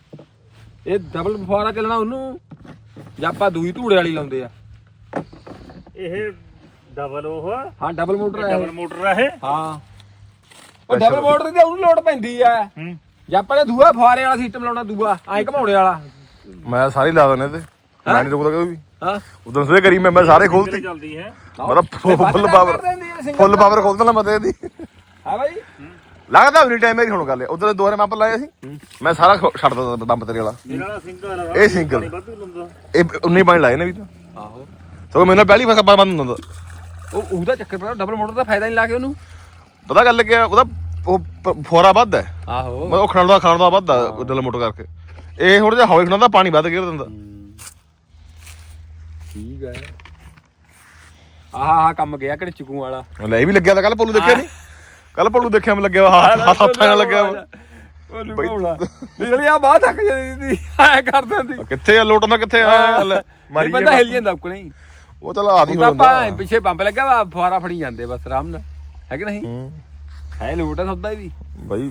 ਇਹ ਡਬਲ ਫੁਆਰਾ ਚੱਲਣਾ ਉਹਨੂੰ ਜਾਂ ਆਪਾਂ ਦੂਈ ਧੂੜੇ ਵਾਲੀ ਲਾਉਂਦੇ ਆ। ਇਹ ਡਬਲ ਉਹ ਹਾਂ ਡਬਲ ਮੋਟਰ ਹੈ ਡਬਲ ਮੋਟਰ ਆ ਇਹ। ਹਾਂ। ਉਹ ਡਬਲ ਮੋਟਰ ਦੀ ਉਹਨੂੰ ਲੋਡ ਪੈਂਦੀ ਆ। ਹੂੰ। ਜੇ ਆਪਾਂ ਨੇ ਦੂਆ ਫੁਆਰੇ ਵਾਲਾ ਸਿਸਟਮ ਲਾਉਣਾ ਦੂਆ ਐਂ ਘਮਾਉਣੇ ਵਾਲਾ। ਮੈਂ ਸਾਰੇ ਲਾ ਦਨੇ ਤੇ ਮੈਂ ਨਹੀਂ ਰੁਕਦਾ ਕਦੇ ਵੀ। ਹਾਂ। ਉਦੋਂ ਸਵੇ ਕਰੀ ਮੈਂ ਮੈਂ ਸਾਰੇ ਖੋਲਤੀ। ਚੱਲਦੀ ਹੈ। ਮੇਰਾ ਫੁੱਲ ਪਾਵਰ ਫੁੱਲ ਪਾਵਰ ਖੋਲ ਦੇਣਾ ਮਤੇ ਦੀ ਹਾਂ ਬਾਈ। ਲੱਗਦਾ ਵੀ ਟਾਈਮ ਮੇਰੀ ਹੁਣ ਗੱਲ ਉਧਰ ਦੁਆਰੇ ਪੰਪ ਲਾਇਆ ਸੀ। ਮੈਂ ਸਾਰਾ ਖੋ- ਛੱਡ ਦਿੰਦਾ ਪੰਪ ਤੇਰੇ ਵਾਲਾ। ਵਾਲਾ ਸਿੰਗਲ ਇਹ ਵਾਧੂ ਲੰਦਾ। ਇਹ 19 ਪਾਣੀ ਲਾਏ ਨੇ ਵੀ ਤਾਂ। ਆਹੋ। ਸੋ ਮੈਨੂੰ ਪਹਿਲੀ ਵਾਰ ਬੰਦ ਹੁੰਦਾ ਉਹ ਉਹਦਾ ਚੱਕਰ ਪਿਆ ਡਬਲ ਮੋਟਰ ਦਾ ਫਾਇਦਾ ਨਹੀਂ ਲਾ ਕੇ ਉਹਨੂੰ। ਪਤਾ ਗੱਲ ਲੱਗਿਆ ਉਹਦਾ ਉਹ ਫੁਆਰਾ ਵੱਧ ਹੈ। ਆਹੋ। ਮੈਂ ਉਹ ਖਾਣ ਦਾ ਖਾਣ ਦਾ ਵੱਧ ਆ ਡਲ ਮੋਟਰ ਕਰਕੇ। ਇਹ ਥੋੜਾ ਜਿਹਾ ਹੌਲੀ ਖਣਾਉਂਦਾ ਪਾਣੀ ਵੱਧ ਗਿਰ ਦਿੰਦਾ। ਠੀਕ ਹੈ ਆਹ ਆਹ ਕੰਮ ਗਿਆ ਕਿਹੜੇ ਚਿਕੂ ਵਾਲਾ? ਲੈ ਇਹ ਵੀ ਲੱਗਿਆ ਤਾਂ ਕੱਲ ਪੋਲੂ ਦੇਖਿਆ ਨਹੀਂ? ਕੱਲ ਪੋਲੂ ਦੇਖਿਆ ਮੈਂ ਲੱਗਿਆ ਹੱਥ ਹੱਥ ਨਾਲ ਲੱਗਿਆ ਵਾ। ਉਹ ਲੁਕਾਉਣਾ। ਨਿਕਲ ਆ ਬਾਹਰ ਥੱਕ ਜਾਂਦੀ ਸੀ ਐ ਕਰ ਦਿੰਦੀ। ਕਿੱਥੇ ਆ ਲੋਟ ਮੈਂ ਕਿੱਥੇ ਆ? ਮਾਰੀ ਬੰਦਾ ਹਿਲ ਜਾਂਦਾ ਉੱਕ ਨਹੀਂ ਉਹ ਚਲ ਆਦੀ ਹੋ ਜਾਂਦਾ ਆਪਾਂ ਪਿੱਛੇ ਪੰਪ ਲੱਗਾ ਵਾ ਫੁਆਰਾ ਫੜੀ ਜਾਂਦੇ ਬਸ ਆਰਾਮ ਨਾਲ। ਹੈ ਕਿ ਨਹੀਂ? ਹੂੰ। ਹੈ ਲੋਟ ਆ ਸੌਦਾ ਵੀ। ਬਾਈ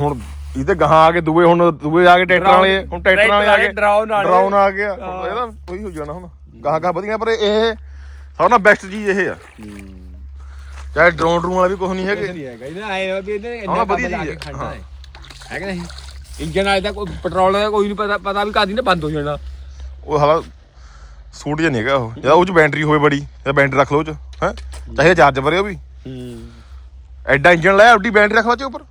ਹੁਣ ਇਹਦੇ ਗਾਹਾਂ ਆ ਕੇ ਦੂਏ ਹੁਣ ਦੂਏ ਆ ਕੇ ਟਰੈਕਟਰਾਂ ਵਾਲੇ ਹੁਣ ਟਰੈਕਟਰਾਂ ਵਾਲੇ ਆ ਕੇ ਡਰਾਉਣ ਵਾਲੇ। ਡਰਾਉਣ ਆ ਗਿਆ ਇਹਦਾ ਉਹੀ ਹੋ ਜਾਣਾ ਹੁਣ। ਗਾਹਾਂ ਗਾਹਾਂ ਵਧੀਆ ਪਰ ਇਹ ਸਭ ਨਾਲ ਬੈਸਟ ਚੀਜ਼ ਇਹ ਆ। ਚਾਹੇ ਡਰੋਨ ਡਰੂਨ ਵਾਲਾ ਵੀ ਕੁਝ ਨਹੀਂ ਹੈਗੇ। ਨਹੀਂ ਹੈਗਾ। ਇਹਦਾ ਆਏ ਵੀ ਇਹਨੇ ਹਾਂ, ਇੰਨਾ ਵਧੀਆ ਚੀਜ਼ ਚੀਜ਼ ਹੈ। ਖੜਨਾ ਹੈ। ਹੈ। ਕਿ ਨਹੀਂ? ਇੰਜਨ ਦਾ ਕੋਈ ਪੈਟਰੋਲ ਦਾ ਕੋਈ ਨਹੀਂ ਪਤਾ ਪਤਾ ਵੀ ਕਾਦੀ ਨੇ ਬੰਦ ਹੋ ਜਾਣਾ। ਉਹ ਹਵਾ ਸੂਟ ਜਿਹਾ ਨਹੀਂ ਹੈਗਾ ਉਹ। ਜਾਂ ਉਹ ਚ ਬੈਟਰੀ ਹੋਵੇ ਬੜੀ ਜਾਂ ਬੈਟਰੀ ਰੱਖ ਲਓ ਉਹ ਚ ਹੈ? ਚਾਹੇ ਚਾਰਜ ਭਰੇ ਉਹ ਵੀ। ਹੂੰ। ਐਡਾ ਇੰਜਨ ਲਾਇਆ ਉੱਡੀ ਬੈਟਰੀ ਰੱਖ ਲਾ ਚ ਉੱਪਰ।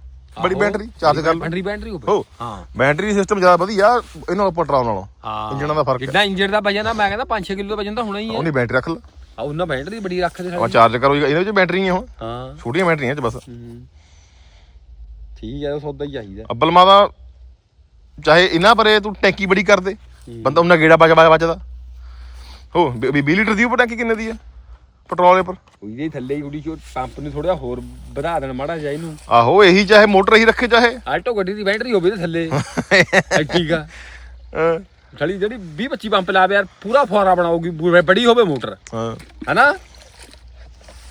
ਬੜੀ ਬੈਟਰੀ ਚਾਰਜ ਕਰ ਲਓ ਬੈਟਰੀ ਬੈਟਰੀ ਉੱਪਰ। ਹੋ। ਹਾਂ। ਬੈਟਰੀ ਸਿਸਟਮ ਜ਼ਿਆਦਾ ਵਧੀਆ ਇਹਨਾਂ ਨਾਲੋਂ ਪੈਟਰੋਲ ਨਾਲੋਂ। ਹਾਂ। ਇੰਜਨਾਂ ਦਾ ਫ਼ਰਕ ਹੈ। ਜਿੱਦਾਂ ਇੰਜਨ ਦਾ ਵਜਨ ਆ ਮੈਂ ਕਹਿੰਦਾ 5-6 ਕਿਲੋ ਦਾ ਵਜਨ ਤਾਂ ਹੋਣਾ ਹੀ ਹੈ। ਉਹਨੀ ਬੈਟਰੀ ਰੱਖ ਲਾ। ਆ ਉਹਨਾਂ ਬੈਟਰੀ ਬੜੀ ਰੱਖਦੇ ਸਾਰੇ। ਚਾਰਜ ਕਰੋ ਇਹਦੇ ਵਿੱਚ ਬੈਟਰੀ ਹੈ ਹੁਣ। ਹਾਂ। ਛੋਟੀਆਂ ਬੈਟਰੀਆਂ ਚ ਬਸ। ਹੂੰ। ਠੀਕ ਹੈ ਉਹ ਸੌਦਾ ਹੀ ਚਾਹੀਦਾ। ਅੱਬਲ ਮਾਦਾ ਚਾਹੇ ਇਹਨਾਂ ਪਰੇ ਤੂੰ ਟੈਂਕੀ ਬੜੀ ਕਰ ਦੇ। ਬੰਦਾ ਉਹਨਾਂ ਗੇੜਾ ਬਚ ਬਚ ਬਚਦਾ। ਹੋ 20 ਲੀਟਰ ਦੀ ਉਹ ਟੈਂਕੀ ਕਿੰਨੇ ਦੀ ਆ? ਪੈਟਰੋਲ ਦੇ ਉੱਪਰ। ਉਹਦੇ ਥੱਲੇ ਹੀ ਉਡੀ ਚੋ ਪੰਪ ਨੂੰ ਥੋੜਾ ਹੋਰ ਵਧਾ ਦੇਣ ਮਾੜਾ ਜਿਹਾ ਇਹਨੂੰ। ਆਹੋ ਇਹੀ ਚਾਹੇ ਮੋਟਰ ਹੀ ਰੱਖੇ ਚਾਹੇ। ਆਲਟੋ ਗੱਡੀ ਦੀ ਬੈਟਰੀ ਹੋਵੇ ਤੇ ਥੱਲੇ। ਐਡੀ ਕਾ ਹਾਂ। ਥਲੀ ਜਿਹੜੀ 20 25 ਪੰਪ ਲਾਵੇ ਯਾਰ ਪੂਰਾ ਫੁਆਰਾ ਬਣਾਉਗੀ ਬੜੀ ਹੋਵੇ ਮੋਟਰ। ਹਾਂ। ਹੈਨਾ?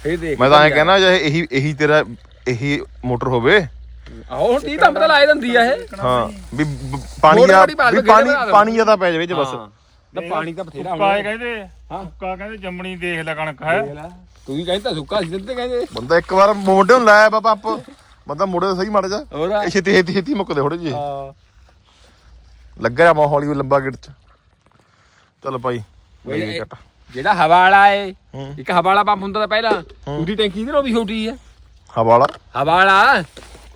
ਇਹ ਦੇਖ ਮੈਂ ਤਾਂ ਐਂ ਕਹਿਣਾ ਚਾਹੇ ਇਹੀ ਇਹੀ ਤੇਰਾ ਇਹੀ ਮੋਟਰ ਹੋਵੇ। ਆਹੋ ਹੁਣ 30 ਪੰਪ ਤਾਂ ਲਾਏ ਦਿੰਦੀ ਆ ਇਹ। ਹਾਂ ਵੀ ਪਾਣੀ ਆ ਪਾਣੀ। ਪਾਣੀ ਜ਼ਿਆਦਾ ਪੈ ਜਾਵੇ ਚ ਬਸ। ਤਾਂ ਪਾਣੀ ਤਾਂ ਬਥੇਰਾ ਸੁੱਕਾ ਇਹ ਕਹਿੰਦੇ। ਹਾਂ। ਸੁੱਕਾ ਕਹਿੰਦੇ ਜੰਮਣੀ ਦੇਖ ਲੈ ਕਣਕ ਹੈ। ਦੇਖ ਲੈ, ਤੂੰ ਹੀ ਕਹਿੰਦਾ ਸੁੱਕਾ ਸੀ ਤੇ ਕਹਿੰਦੇ। ਬੰਦਾ ਇੱਕ ਵਾਰ ਮੋਢੇ ਨੂੰ ਲਾਇਆ ਬਾਬਾ ਆਪ। ਬੰਦਾ ਮੋਢੇ ਤੇ ਸਹੀ ਮਾਰ ਜਾ। ਹੋਰ ਇਹ ਛੇਤੀ ਛੇਤੀ ਛੇਤੀ ਮੁੱਕਦੇ ਥੋੜੇ ਜਿਹੇ। ਹਾਂ। ਲੱਗਾ ਆ ਹੌਲੀ ਵੀ ਲੰਬਾ ਗਿੱਟ ਚ। ਚੱਲ ਭਾਈ ਕੱਟ। ਜਿਹੜਾ ਹਵਾ ਵਾਲਾ ਏ। ਇੱਕ ਹਵਾ ਵਾਲਾ ਪੰਪ ਹੁੰਦਾ ਤਾਂ ਪਹਿਲਾਂ। ਉਹਦੀ ਟੈਂਕੀ ਇਹਦੇ ਨਾਲੋਂ ਵੀ ਛੋਟੀ ਹੈ ਹਵਾ ਵਾਲਾ? ਹਵਾ ਵਾਲਾ।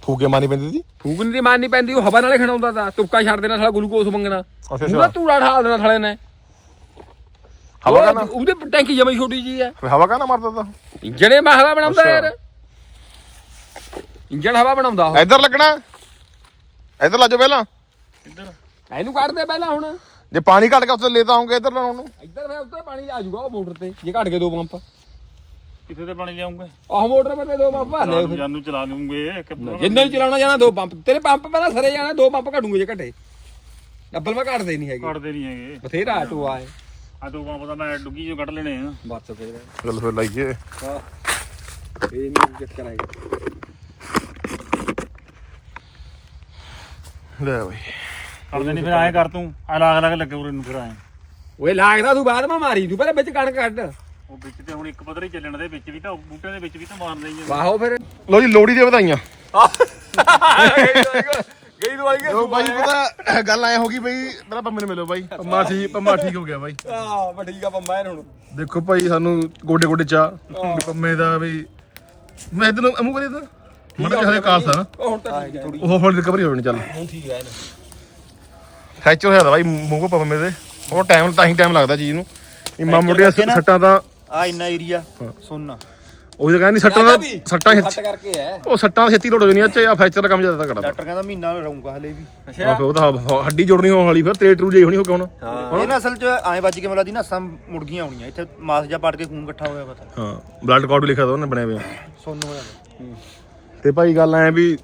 ਫੂਕੇ ਮਾਰਨੀ ਪੈਂਦੀ ਸੀ? ਫੂਕ ਨਹੀਂ ਮਾਰਨੀ ਪੈਂਦੀ ਉਹ ਹਵਾ ਨਾਲੇ ਖਣਾਉਂਦਾ ਤਾਂ। ਤੁਪਕਾ ਛੱਡ ਦੇਣਾ ਸਾਲਾ ਗਲੂਕੋਸ ਮੰਗਣਾ। ਅੱਛਾ ਧੂੜਾ ਠਾਲ ਦੇਣਾ ਥਲੇ ਨੇ। ਹਵਾ ਕਾਨਾ ਉਹਦੇ ਟੈਂਕੀ ਜਮੀ ਛੋਟੀ ਜੀ ਹੈ। ਹਵਾ ਕਾਨਾ ਮਾਰਦਾ ਤਾ? ਇੰਜਣੇ ਮਾ ਹਵਾ ਬਣਾਉਂਦਾ। ਯਾਰ। ਇੰਜਣ ਹਵਾ ਬਣਾਉਂਦਾ ਉਹ। ਇੱਧਰ ਲੱਗਣਾ। ਇੱਧਰ ਲੱਜੋ ਪਹਿਲਾਂ। ਇੱਧਰ ਇਹਨੂੰ ਕੱਢ ਦੇ ਪਹਿਲਾਂ ਹੁਣ। ਜੇ ਪਾਣੀ ਘਟ ਗਿਆ ਉੱਥੇ ਲੈ ਤਾਂ ਆਉਂਗੇ ਇੱਧਰ ਲਾਉਣ ਨੂੰ। ਇੱਧਰ ਫਿਰ ਉੱਤੇ ਪਾਣੀ ਆ ਜਾਊਗਾ ਉਹ ਮੋਟਰ ਤੇ। ਜੇ ਘਟ ਗਏ ਦੋ ਪੰਪ। ਕਿੱਥੇ ਤੇ ਪਾਣੀ ਲਿਆਉਂਗੇ? ਆਹ ਮੋਟਰ ਤੇ ਦੋ ਪੰਪ ਆ। ਲੈ ਫਿਰ ਜਾਨੂੰ ਚਲਾ ਲੂੰਗੇ ਜਿੰਨਾ ਹੀ ਚਲਾਉਣਾ ਜਾਣਾ ਦੋ ਪੰਪ। ਤੇਰੇ ਪੰਪ ਪਹਿਲਾਂ ਸਰੇ ਜਾਣਾ ਦੋ ਪੰਪ ਘਟੂਗੇ ਜੇ ਘਟੇ। ਡੱਬਲ ਮੈਂ ਘਟਦੇ ਨਹੀਂ ਹੈਗੇ। ਕੱਢਦੇ ਨਹੀਂ ਹੈਗੇ। ਬਥੇਰਾ ਆਟੋ ਆਏ ਆ ਦੋ ਪੰਪ ਤਾਂ ਮੈਂ ਡੁੱਗੀ ਜੋ ਕੱਢ ਲੈਣੇ ਆ। ਬਸ ਫੇਰ। ਚੱਲ ਫਿਰ ਲਾਈਏ। ਹਾਂ ਇਹ ਨਹੀਂ ਚੱਕਰ ਆਏਗਾ ਲੈ ਬਈ। ਕਰਦੇ ਨਹੀਂ ਫਿਰ ਐਂ ਕਰ ਤੂੰ। ਐ ਲਾਗ ਲਾਗ ਲੱਗੇ ਉਰੇ ਨੂੰ ਫਿਰ ਐਂ ਓਏ ਲੱਗਦਾ ਤੂੰ ਬਾਅਦ ਮਾ ਮਾਰੀ ਤੂੰ ਪਹਿਲਾਂ ਵਿੱਚ ਕਣਕ ਕੱਢ। ਉਹ ਵਿੱਚ ਤੇ ਹੁਣ ਇੱਕ ਪੱਧਰ ਹੀ ਚੱਲਣ ਦੇ ਵਿੱਚ ਵੀ ਤਾਂ ਬੂਟਿਆਂ ਦੇ ਵਿੱਚ ਵੀ ਤਾਂ ਹੀ ਆ। ਵਾਹੋ ਫਿਰ। ਲੋ ਜੀ ਲੋੜੀ ਦੀਆਂ ਵਧਾਈਆਂ। ਗਈ ਦਵਾਈ ਕੇ ਲੋ ਬਾਈ ਪਤਾ ਗੱਲ ਐ ਹੋ ਗਈ ਬਈ ਮੇਰਾ ਪੰਮੇ ਨੂੰ ਮਿਲੋ ਬਾਈ। ਪੰਮਾ ਠੀਕ ਪੰਮਾ ਠੀਕ ਹੋ ਗਿਆ ਬਾਈ। ਆ ਬਾ ਠੀਕ ਆ ਪੰਮਾ ਹੁਣ। ਦੇਖੋ ਭਾਈ ਸਾਨੂੰ ਗੋਡੇ ਗੋਡੇ ਚਾ ਪੰਮੇ ਦਾ ਵੀ ਮੈਂ ਇਧਰ ਮੂੰਹ ਕਰੀ ਤਾਂ? ਮੜਾ ਹਲੇ ਕਾਸ ਆ ਹੁਣ ਤਾਂ ਠੀਕ ਹੈ ਉਹ ਹੁਣ ਰਿਕਵਰੀ ਹੋ ਜਾਣੀ ਚੱਲ। ਹੁਣ ਠੀਕ ਹੈ ਨਾ ਫ੍ਰੈਕਚਰ ਹੋਇਆ ਦਾ ਬਾਈ ਮੂੰਹ ਕੋ ਪਵੇ ਮੇਰੇ ਉਹ ਟਾਈਮ ਤਾਂ ਹੀ ਟਾਈਮ ਲੱਗਦਾ ਚੀਜ਼ ਨੂੰ। ਇਹ ਨਾ- ਸੱਟਾਂ ਤਾਂ ਆ ਇੰਨਾ ਏਰੀਆ ਸੁਣਨਾ ਉਹ ਜਿਹੜਾ ਕਹਿੰਦੀ ਸੱਟਾਂ ਦਾ ਸੱਟਾਂ ਹੱਟ ਛੇਤੀ- ਕਰਕੇ ਹੈ। ਉਹ ਸੱਟਾਂ ਤਾਂ ਛੇਤੀ ਲੋੜ ਹੋ ਜਾਣੀਆਂ ਚ ਆ ਫ੍ਰੈਕਚਰ ਦਾ ਕੰਮ ਜ਼ਿਆਦਾ ਕਰਦਾ ਡਾਕਟਰ ਕਹਿੰਦਾ ਮਹੀਨਾ ਰਹੂੰਗਾ ਹਲੇ ਵੀ। ਆ ਫਿਰ ਉਹ ਤਾਂ ਹ- ਹੱਡੀ ਜੋੜਨੀ ਹੋਣ ਵਾਲੀ ਫਿਰ ਤੇਲ ਟਰੂ ਜੇ ਹੋਣੀ ਹੋ ਹੁਣ। ਹਾਂ। ਇਹ ਨਾ ਅਸਲ ਚ ਐਂ ਵੱਜ ਕੇ ਮਿਲਾ ਦੀ ਨਾ ਸਮ ਮੁੜ ਗਈਆਂ ਹੋਣੀਆਂ ਇੱਥੇ ਮਾਸ ਜਾ ਪੜ ਕੇ ਖੂਨ ਇਕੱਠਾ ਹੋਇਆ ਪਤਾ। ਹਾਂ ਬਲੱਡ ਕਾਰਡ ਵੀ ਲਿਖਿਆ ਤਾਂ ਉਹਨੇ ਬਣਿਆ ਹੋਇਆ। ਸੁੰਨ ਹੋਇਆ। ਤੇ ਭਾਈ ਗੱਲ ਐ ਵੀ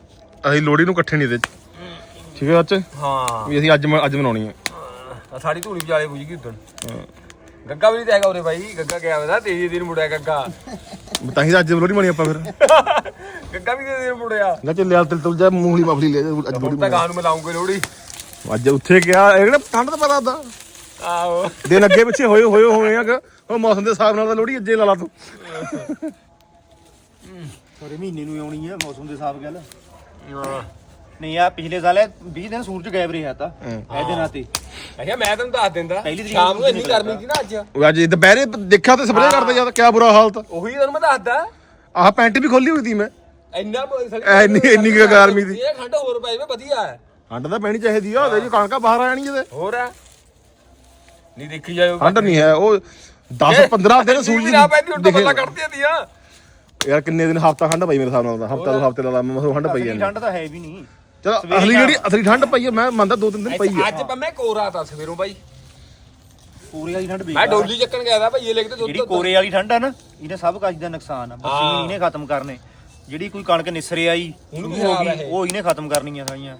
ਅਸੀਂ ਲੋੜੀ ਨੂੰ ਇਕੱਠੇ ਨਹੀਂ ਦੇ ਠੀਕ ਹੈ ਅੱਛਾ ਹਾਂ। ਵੀ ਅਸੀਂ ਅੱਜ ਮ- ਅੱਜ ਮਨਾਉਣੀ ਹੈ ਆ ਸਾਡੀ ਧੂਣੀ ਵਿਚਾਲੇ ਬੁਝ ਗਈ ਉਦੋਂ ਗੱਗਾ ਵੀ ਨਹੀਂ ਹੈਗਾ ਉਰੇ ਬਾਈ ਗੱਗਾ ਗਿਆ ਵਾ ਤੇਜੀ ਦਿਨ ਮੁੜਿਆ ਗੱਗਾ। ਤਾਂ ਹੀ ਤਾਂ ਅੱਜ ਲੋੜੀ ਮਨਾਉਣੀ ਆਪਾਂ ਫਿਰ। ਗੱਗਾ ਵੀ ਤੇ ਦਿਨ ਮੁੜਿਆ ਨਾ ਚੱਲਿਆ ਤਿਲ ਤੁਲ ਜਾ ਮੂੰਗਲੀ ਮਫਲੀ ਲੈ ਜਾ, ਅੱਜ ਲੋੜੀ ਹੁਣ ਤਾਂ ਗਾਂ ਨੂੰ ਮਿਲਾਉਂਗੇ ਲੋੜੀ ਅੱਜ ਉੱਥੇ ਗਿਆ ਇਹ ਕਿਹੜਾ ਠੰਡ ਤਾਂ ਪਤਾ ਹੁੰਦਾ? ਆਹੋ। ਦਿਨ ਅੱਗੇ ਪਿੱਛੇ ਹੋਏ ਹੋਏ ਹੋਏ ਆ ਕਿ ਉਹ ਮੌਸਮ ਦੇ ਹਿਸਾਬ ਨਾਲ ਤਾਂ ਲੋੜੀ ਅੱਜੇ ਲਾ ਲਾ ਤੂੰ। ਥੋੜੇ ਮਹੀਨੇ ਨੂੰ ਆਉਣੀ ਆ ਮੌਸਮ ਦੇ ਹਿਸਾਬ ਗੱਲ ਨਹੀਂ ਆ ਪਿਛਲੇ ਸਾਲ ਇਹ 20 ਦਿਨ ਸੂਰਜ ਗਾਇਬ ਰਿਹਾ ਤਾਂ ਇਹ ਦਿਨਾਂ ਤੇ। ਅੱਛਾ ਮੈਂ ਤੈਨੂੰ ਦੱਸ ਦਿੰਦਾ ਪਹਿਲੀ ਤਰੀਕ ਸ਼ਾਮ ਨੂੰ ਇੰਨੀ ਗਰਮੀ ਸੀ ਨਾ ਅੱਜ। ਉਹ ਅੱਜ ਦੁਪਹਿਰੇ ਦੇਖਿਆ ਤੇ ਸਪਰੇਅ ਕਰਦੇ ਜਦ ਕਿਆ ਬੁਰਾ ਹਾਲ ਤਾਂ। ਉਹੀ ਤੈਨੂੰ ਮੈਂ ਦੱਸਦਾ। ਆਹ ਪੈਂਟ ਵੀ ਖੋਲੀ ਹੋਈ ਸੀ ਮੈਂ। ਇੰਨਾ ਇੰਨੀ- ਇੰਨੀ ਕੁ ਗਰਮੀ ਸੀ। ਇਹ ਠੰਡ ਹੋਰ ਪਈ ਵੇ ਵਧੀਆ ਹੈ। ਠੰਡ ਤਾਂ ਪੈਣੀ ਚਾਹੀਦੀ ਆ ਉਹਦੇ ਜੀ ਕਣਕਾਂ ਬਾਹਰ ਆ ਜਾਣੀ ਇਹਦੇ ਹੋਰ ਹੈ। ਨਹੀਂ ਦੇਖੀ ਜਾਇਓ। ਠੰਡ ਨਹੀਂ ਹੈ ਉਹ 10 15 ਦਿਨ ਸੂਰਜ ਨਾ ਪੈਂਦੀ ਹੁਣ ਤਾਂ ਦਿਖੇ। ਬੱਲਾ ਕੱਢਦੀਆਂ ਦੀਆਂ ਯਾਰ ਕਿੰਨੇ ਦਿਨ ਹਫਤਾ ਠੰਡ ਪਈ ਮੇਰੇ ਹਿਸਾਬ ਨਾਲ ਹਫਤਾ ਦੋ ਹਫ਼ਤੇ ਲਾ ਮੈਂ ਠੰਡ ਪਈ ਜਾਂਦੀ ਠੰਡ ਤਾਂ ਹੈ ਵੀ ਨਹੀਂ। ਚਲੋ ਅਸਲੀ ਜਿਹੜੀ ਅਸਲੀ ਠੰਡ ਪਈ ਹੈ ਮੈਂ ਮੰਨਦਾ ਦੋ ਤਿੰਨ ਦਿਨ ਪਈ ਹੈ ਅੱਜ ਪੰਮੇ ਕੋਰਾ ਤਾਂ ਸਵੇਰੋਂ ਬਾਈ। ਕੋਰੇ ਵਾਲੀ ਠੰਡ ਮੈਂ ਬੇਕਾਰ ਡੋਲੀ ਚੱਕਣ ਗਿਆ ਦਾ ਭਾਈ ਇਹ ਲੈ ਕੇ ਤੇ ਜਿਹੜੀ ਦੁੱਧ ਕੋਰੇ ਵਾਲੀ ਠੰਡ ਆ ਨਾ ਇਹਨੇ ਸਭ ਕਾਜ ਦਾ ਨੁਕਸਾਨ ਆ। ਹਾਂ। ਬਸ ਇਹਨੇ ਖਤਮ ਕਰਨੇ। ਜਿਹੜੀ ਕੋਈ ਕਣਕ ਨਿਸਰੇ ਆਈ ਉਹਨੂੰ ਵੀ ਗਈ ਇਹ। ਉਹ ਇਹਨੇ ਖਤਮ ਕਰਨੀਆਂ ਸਾਈਆਂ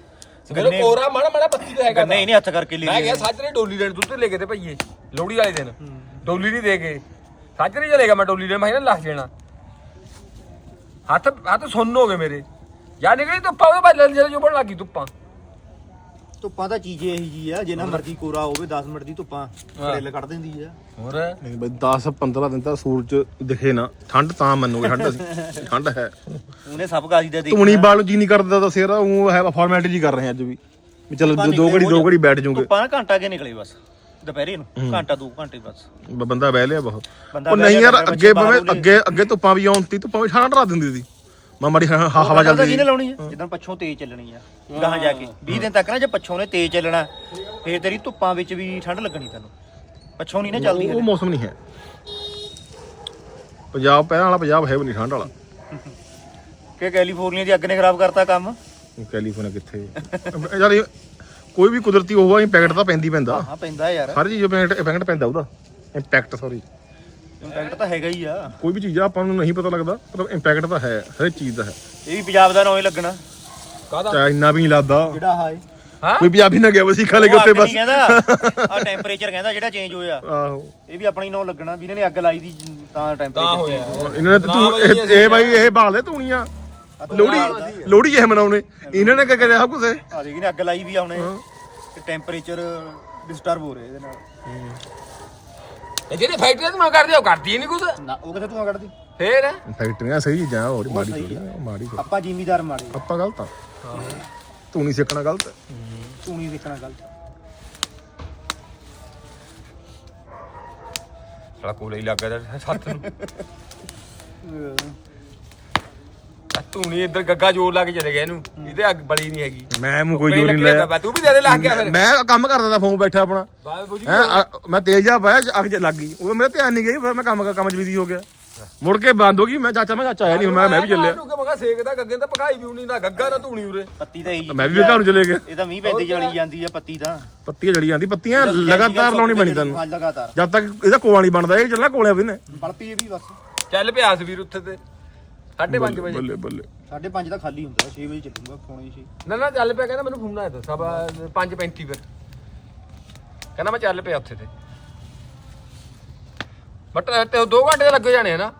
ਸਵੇਰੋਂ ਕੋਰਾ ਮਾੜਾ ਮਾੜਾ ਪੱਤੀ ਦਾ ਹੈਗਾ ਗੰਨੇ ਇਹਨੇ ਹੱਥ ਕਰਕੇ ਲੈ ਮੈਂ ਲਏ ਗਿਆ ਸਾਜਰੇ ਡੋਲੀ ਲੈਣ ਦੁੱਧ ਲੈ ਕੇ ਤੇ ਭਈਏ ਲੋਹੜੀ ਵਾਲੇ ਦਿਨ। ਡੋਲੀ ਨਹੀਂ ਦੇ ਕੇ। ਸਾਜਰੇ ਚਲੇਗਾ ਮੈਂ ਡੋਲੀ ਲੈਣ ਮੈਂ ਕਿਹਾ ਲੱਖ ਜਾਣਾ ਹੱਥ ਹੱਥ ਸੁੰਨ ਹੋ ਗਏ ਮੇਰੇ। ਯਾ ਨਿਕਲੀ ਧੁੱਪਾਂ ਉਹ ਬੱਲ ਜਿਹੜੇ ਜੋ ਬਣ ਲੱਗੀ ਧੁੱਪਾਂ। ਧੁੱਪਾਂ ਤਾਂ ਚੀਜ਼ੇ ਇਹੀ ਜੀ ਆ ਜਿੰਨਾ ਮਰਜ਼ੀ ਕੋਰਾ ਹੋਵੇ 10 ਮਿੰਟ ਦੀ ਧੁੱਪਾਂ ਫੜੇਲ ਕੱਢ ਦਿੰਦੀ ਆ। ਹੋਰ? ਨਹੀਂ ਬਈ 10 15 ਦਿਨ ਤਾਂ ਸੂਰਜ ਦਿਖੇ ਨਾ ਠੰਡ ਤਾਂ ਮੰਨੋਗੇ ਠੰਡ ਅਸੀਂ ਠੰਡ ਹੈ। ਉਹਨੇ ਸਭ ਕਾਜ ਦਾ ਦੇਖ ਧੂਣੀ ਬਾਲ ਨੂੰ ਜੀ ਨਹੀਂ ਕਰਦਾ ਤਾਂ ਸਿਰ ਉਹ ਹੈ ਫਾਰਮੈਲਿਟੀ ਜੀ ਕਰ ਰਹੇ ਅੱਜ ਵੀ। ਵੀ ਚਲ ਦੋ ਘੜੀ ਦੋ ਘੜੀ ਬੈਠ ਜਾਓਗੇ। ਧੁੱਪਾਂ ਘੰਟਾ ਕੇ ਨਿਕਲੇ ਬਸ ਦੁਪਹਿਰੇ ਨੂੰ ਘੰਟਾ ਦੋ ਘੰਟੇ ਬਸ। ਬੰਦਾ ਬਹਿ ਲਿਆ ਬਹੁਤ। ਉਹ ਨਹੀਂ ਯਾਰ ਅੱਗੇ ਭਾਵੇਂ ਅੱਗੇ ਅੱਗੇ ਧੁੱਪਾਂ ਵੀ ਆਉਂਦੀ ਧੁੱਪਾਂ ਵੀ ਠੰਡ ਰਾ ਦਿੰਦੀ ਸੀ। ਮਾ ਮਾੜੀ ਹ- ਹ- ਹਵਾ ਚੱਲਦੀ ਕਿਹਨੇ ਸੀ। ਲਾਉਣੀ ਆ। ਜਦੋਂ ਪੱਛੋਂ ਤੇਜ਼ ਚੱਲਣੀ ਆ। ਗਾਹਾਂ ਜਾ ਕੇ। 20 ਦਿਨ ਤੱਕ ਨਾ ਜੇ ਪੱਛੋਂ ਨੇ ਤੇਜ਼ ਚੱਲਣਾ ਫੇਰ ਤੇਰੀ ਧੁੱਪਾਂ ਵਿੱਚ ਵੀ ਠੰਡ ਲੱਗਣੀ ਤੈਨੂੰ। ਪੱਛੋਂ ਨਹੀਂ ਨਾ ਚੱਲਦੀ ਉਹ ਮੌਸਮ ਨਹੀਂ ਹੈ। ਪੰਜਾਬ ਪਹਿਲਾਂ ਵਾਲਾ ਪੰਜਾਬ ਹੈ ਵੀ ਨਹੀਂ ਠੰਡ ਵਾਲਾ। ਕਿ ਕੈਲੀਫੋਰਨੀਆ ਦੀ ਅੱਗ ਨੇ ਖਰਾਬ ਕਰਤਾ ਕੰਮ? ਕੈਲੀਫੋਰਨੀਆ ਕਿੱਥੇ? ਯਾਰ ਇਹ ਕੋਈ ਵੀ ਕੁਦਰਤੀ ਉਹ ਇੰਪੈਕਟ ਤਾਂ ਪੈਂਦੀ ਪੈਂਦਾ। ਹਾਂ ਪੈਂਦਾ ਯਾਰ। ਹਰ ਚੀਜ਼ ਇੰਪੈਕਟ ਪੈਂਦਾ ਉਹਦਾ। ਇੰਪੈਕਟ ਸੌਰੀ ਇੰਪੈਕਟ ਤਾਂ ਹੈਗਾ ਹੀ ਆ। ਕੋਈ ਵੀ ਚੀਜ਼ ਆ ਆਪਾਂ ਨੂੰ ਨਹੀਂ ਪਤਾ ਲੱਗਦਾ ਪਰ ਇੰਪੈਕਟ ਤਾਂ ਹੈ ਹਰ ਚੀਜ਼ ਦਾ ਹੈ। ਇਹ ਵੀ ਪੰਜਾਬ ਦਾ ਨਾਂ ਹੀ ਲੱਗਣਾ। ਕਾਹਦਾ? ਚਾਹੇ ਇੰਨਾ ਵੀ ਨਹੀਂ ਲੱਗਦਾ। ਜਿਹੜਾ ਹਾਏ ਹਾਂ। ਕੋਈ ਪੰਜਾਬੀ ਨਾ ਗਿਆ ਬਸ ਸਿੱਖਾ ਲੈ ਕੇ ਉੱਤੇ ਬਸ। ਕਹਿੰਦਾ। ਆ ਟੈਂਪਰੇਚਰ ਕਹਿੰਦਾ ਜਿਹੜਾ ਚੇਂਜ ਹੋਇਆ। ਆਹੋ। ਇਹ ਵੀ ਆਪਣੀ ਨਾਂ ਲੱਗਣਾ ਵੀ ਇਹਨਾਂ ਨੇ ਅੱਗ ਲਾਈ ਦੀ ਤਾਂ ਤਾਂ ਟੈਂਪਰੇਚਰ ਹੋਇਆ। ਇਹਨਾਂ ਨੇ ਤੂੰ ਇਹ ਇਹ ਬਾਈ ਇਹ ਬਾਲਦੇ ਧੂਣੀਆਂ। ਲੋੜੀ ਲੋੜੀ ਇਹ ਮਨਾਉਣੇ। ਇਹਨਾਂ ਨੇ ਕੀ ਕਰਿਆ ਸਭ ਕੁਝ ਆ ਦੇਖੀ ਨੇ ਅੱਗ ਲਾਈ ਵੀ ਆ ਹੁਣੇ। ਤੇ ਟੈਂਪਰੇਚਰ ਡਿਸਟਰਬ ਹੋ ਰਿਹਾ ਇਹਦੇ ਨਾਲ। ਇਹ ਜਿਹੜੇ ਫੈਕਟਰੀਆਂ ਤੋਂ ਕਰਦੇ ਉਹ ਕਰਦੀ ਨਹੀਂ ਕੁਝ ਨਾ ਉਹ ਕਿੱਥੇ ਧੂਆਂ ਕੱਢਦੀ? ਫੇਰ? ਫੈਕਟਰੀਆਂ ਸਹੀ ਚੀਜ਼ਾਂ ਹੋਰ ਮਾੜੀ ਥੋੜੀ ਮਾੜੀ ਥੋੜ੍ਹੀ। ਆਪਾਂ ਜ਼ਿਮੀਦਾਰ ਮਾੜੇ। ਆਪਾਂ ਗਲਤ ਆ। ਧੂਣੀ ਸਿੱਖਣਾ ਗਲਤ। ਹੈ ਧੂਣੀ ਦੇਖਣਾ ਗਲਤ। ਸਾਲਾ ਕੋਲੇ ਹੀ ਲੱਗ ਗਿਆ ਸੱਤ ਨੂੰ। ਆ ਧੂਣੀ ਇੱਧਰ ਗੱਗਾ ਜੋਰ ਲਾ ਕੇ ਚਲੇ ਗਿਆ ਇਹਨੂੰ। ਇਹਦੇ ਅੱਗ ਬਲੀ ਨਹੀਂ ਹੈਗੀ। ਮੈਂ ਮੂੰ ਕੋਈ ਜੋਰ ਨਹੀਂ ਲਾਇਆ। ਤੂੰ ਵੀ ਦੇ ਦੇ ਲੱਗ ਗਿਆ ਫਿਰ। ਮੈਂ ਕੰਮ ਕਰਦਾ ਤਾ ਫੋਨ ਬੈਠਾ ਆਪਣਾ। ਹੈਂ, ਮੈਂ ਤੇਜ਼ ਜਾ ਪਾਇਆ ਅੱਗ ਚ ਲੱਗ ਗਈ। ਉਹ ਮੇਰਾ ਧਿਆਨ ਨਹੀਂ ਗਈ ਫਿਰ ਮੈਂ ਕੰਮ ਕੰਮ ਚ ਬਿਜ਼ੀ ਹੋ ਗਿਆ। ਮੁੜ ਕੇ ਬੰਦ ਹੋ ਗਈ। ਮੈਂ ਚਾਚਾ ਮੈਂ ਚਾਚਾ ਆਇਆ ਨਹੀਂ ਮੈਂ ਮੈਂ ਵੀ ਚੱਲਿਆ। ਨੂੰ ਕਿ ਮਗਾ ਸੇਕਦਾ ਗੱਗੇ ਤਾਂ ਪਕਾਈ ਵੀ ਨਹੀਂ ਨਾ ਗੱਗਾ ਨਾ ਧੂਣੀ ਉਰੇ। ਪੱਤੀ ਤਾਂ ਇਹੀ ਮੈਂ ਵੀ ਘਰ ਨੂੰ ਚਲੇ ਗਿਆ ਇਹ ਤਾਂ ਮੀਂਹ ਪੈਂਦੀ ਜਲੀ ਜਾਂਦੀ ਆ ਪੱਤੀ ਤਾਂ। ਪੱਤੀਆਂ ਜੜੀ ਜਾਂਦੀ ਪੱਤੀਆਂ ਲਗਾਤਾਰ ਲਾਉਣੀ ਪੈਣੀ ਤੈਨੂੰ ਹਾਂ ਲਗਾਤਾਰ। ਜਦ ਤੱਕ ਇਹਦਾ ਕੋਲਾ ਨਹੀਂ ਬਣਦਾ ਇਹ ਚੱਲਣਾ ਕੋਲਿਆ ਵੀ ਨੇ। ਬਲਪੀ ਇਹ ਵੀ ਬਸ। ਚੱਲ ਪਿਆ ਵੀਰ ਉੱਥੇ ਤੇ। 5:30 ਵਜੇ। ਬੱਲੇ ਬੱਲੇ। 5:30 ਦਾ ਖਾਲੀ ਹੁੰਦਾ 6 ਵਜੇ ਚੱਲੂਗਾ ਪੌਣੇ 6 ਨਾ ਨਾ ਚੱਲ ਪਿਆ ਕਹਿੰਦਾ ਮੈਨੂੰ ਫੋਨ ਆਇਆ ਤਾ ਸਵਾ 5:35 ਫਿਰ। ਕਹਿੰਦਾ ਮੈਂ ਚੱਲ ਪਿਆ ਉੱਥੇ ਤੇ। ਬਟ ਤੇ 2 ਘੰਟੇ ਤਾਂ ਲੱਗੇ ਜਾਣੇ ਆ ਨਾ।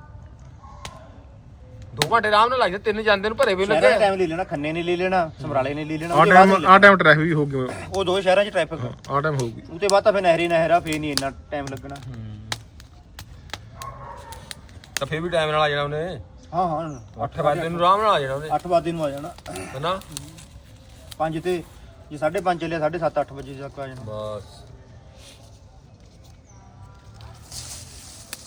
2 ਘੰਟੇ ਆਰਾਮ ਨਾਲ ਲੱਗ ਜਾਂਦੇ ਤਿੰਨ ਜਾਂਦੇ ਨੂੰ ਭਰੇ ਵੀ ਸ਼ਹਿਰਾਂ ਲੱਗੇ ਦਾ ਟਾਈਮ ਲੈ ਲੈਣਾ ਖੰਨੇ ਨੇ ਲੈ ਲੈਣਾ ਸਮਰਾਲੇ ਨੇ ਲੈ ਲੈਣਾ ਆ ਉਹਦੇ ਬਾਅਦ ਟਾਈਮ ਆ ਟਾਈਮ ਟ੍ਰੈਫਿਕ ਹੋ ਗਿਆ ਉਹ ਦੋ ਸ਼ਹਿਰਾਂ 'ਚ ਟ੍ਰੈਫਿਕ ਆ ਟਾਈਮ ਹੋ ਗਈ। ਉਹਦੇ ਬਾਅਦ ਤਾਂ ਫਿਰ ਨਹਿਰੀ ਨਹਿਰਾ ਫੇਰ ਨਹੀਂ ਇੰਨਾ ਟਾਈਮ ਲੱਗਣਾ। ਤਾਂ ਫਿਰ ਵੀ ਟਾਈਮ ਨਾਲ ਆ ਜਾਣਾ ਉਹਨੇ। ਹਾਂ ਹਾਂ। 8 ਵਜੇ ਨੂੰ ਆਰਾਮ ਨਾਲ ਆ ਜਾਣਾ ਉਹਨੇ 8 ਵਜੇ ਨੂੰ ਆ ਜਾਣਾ। ਹਨਾ? 5 ਤੇ ਜੇ 5:30 ਚੱਲਿਆ 7:30 8 ਵਜੇ ਤੱਕ ਆ ਜਾਣਾ। ਬਸ।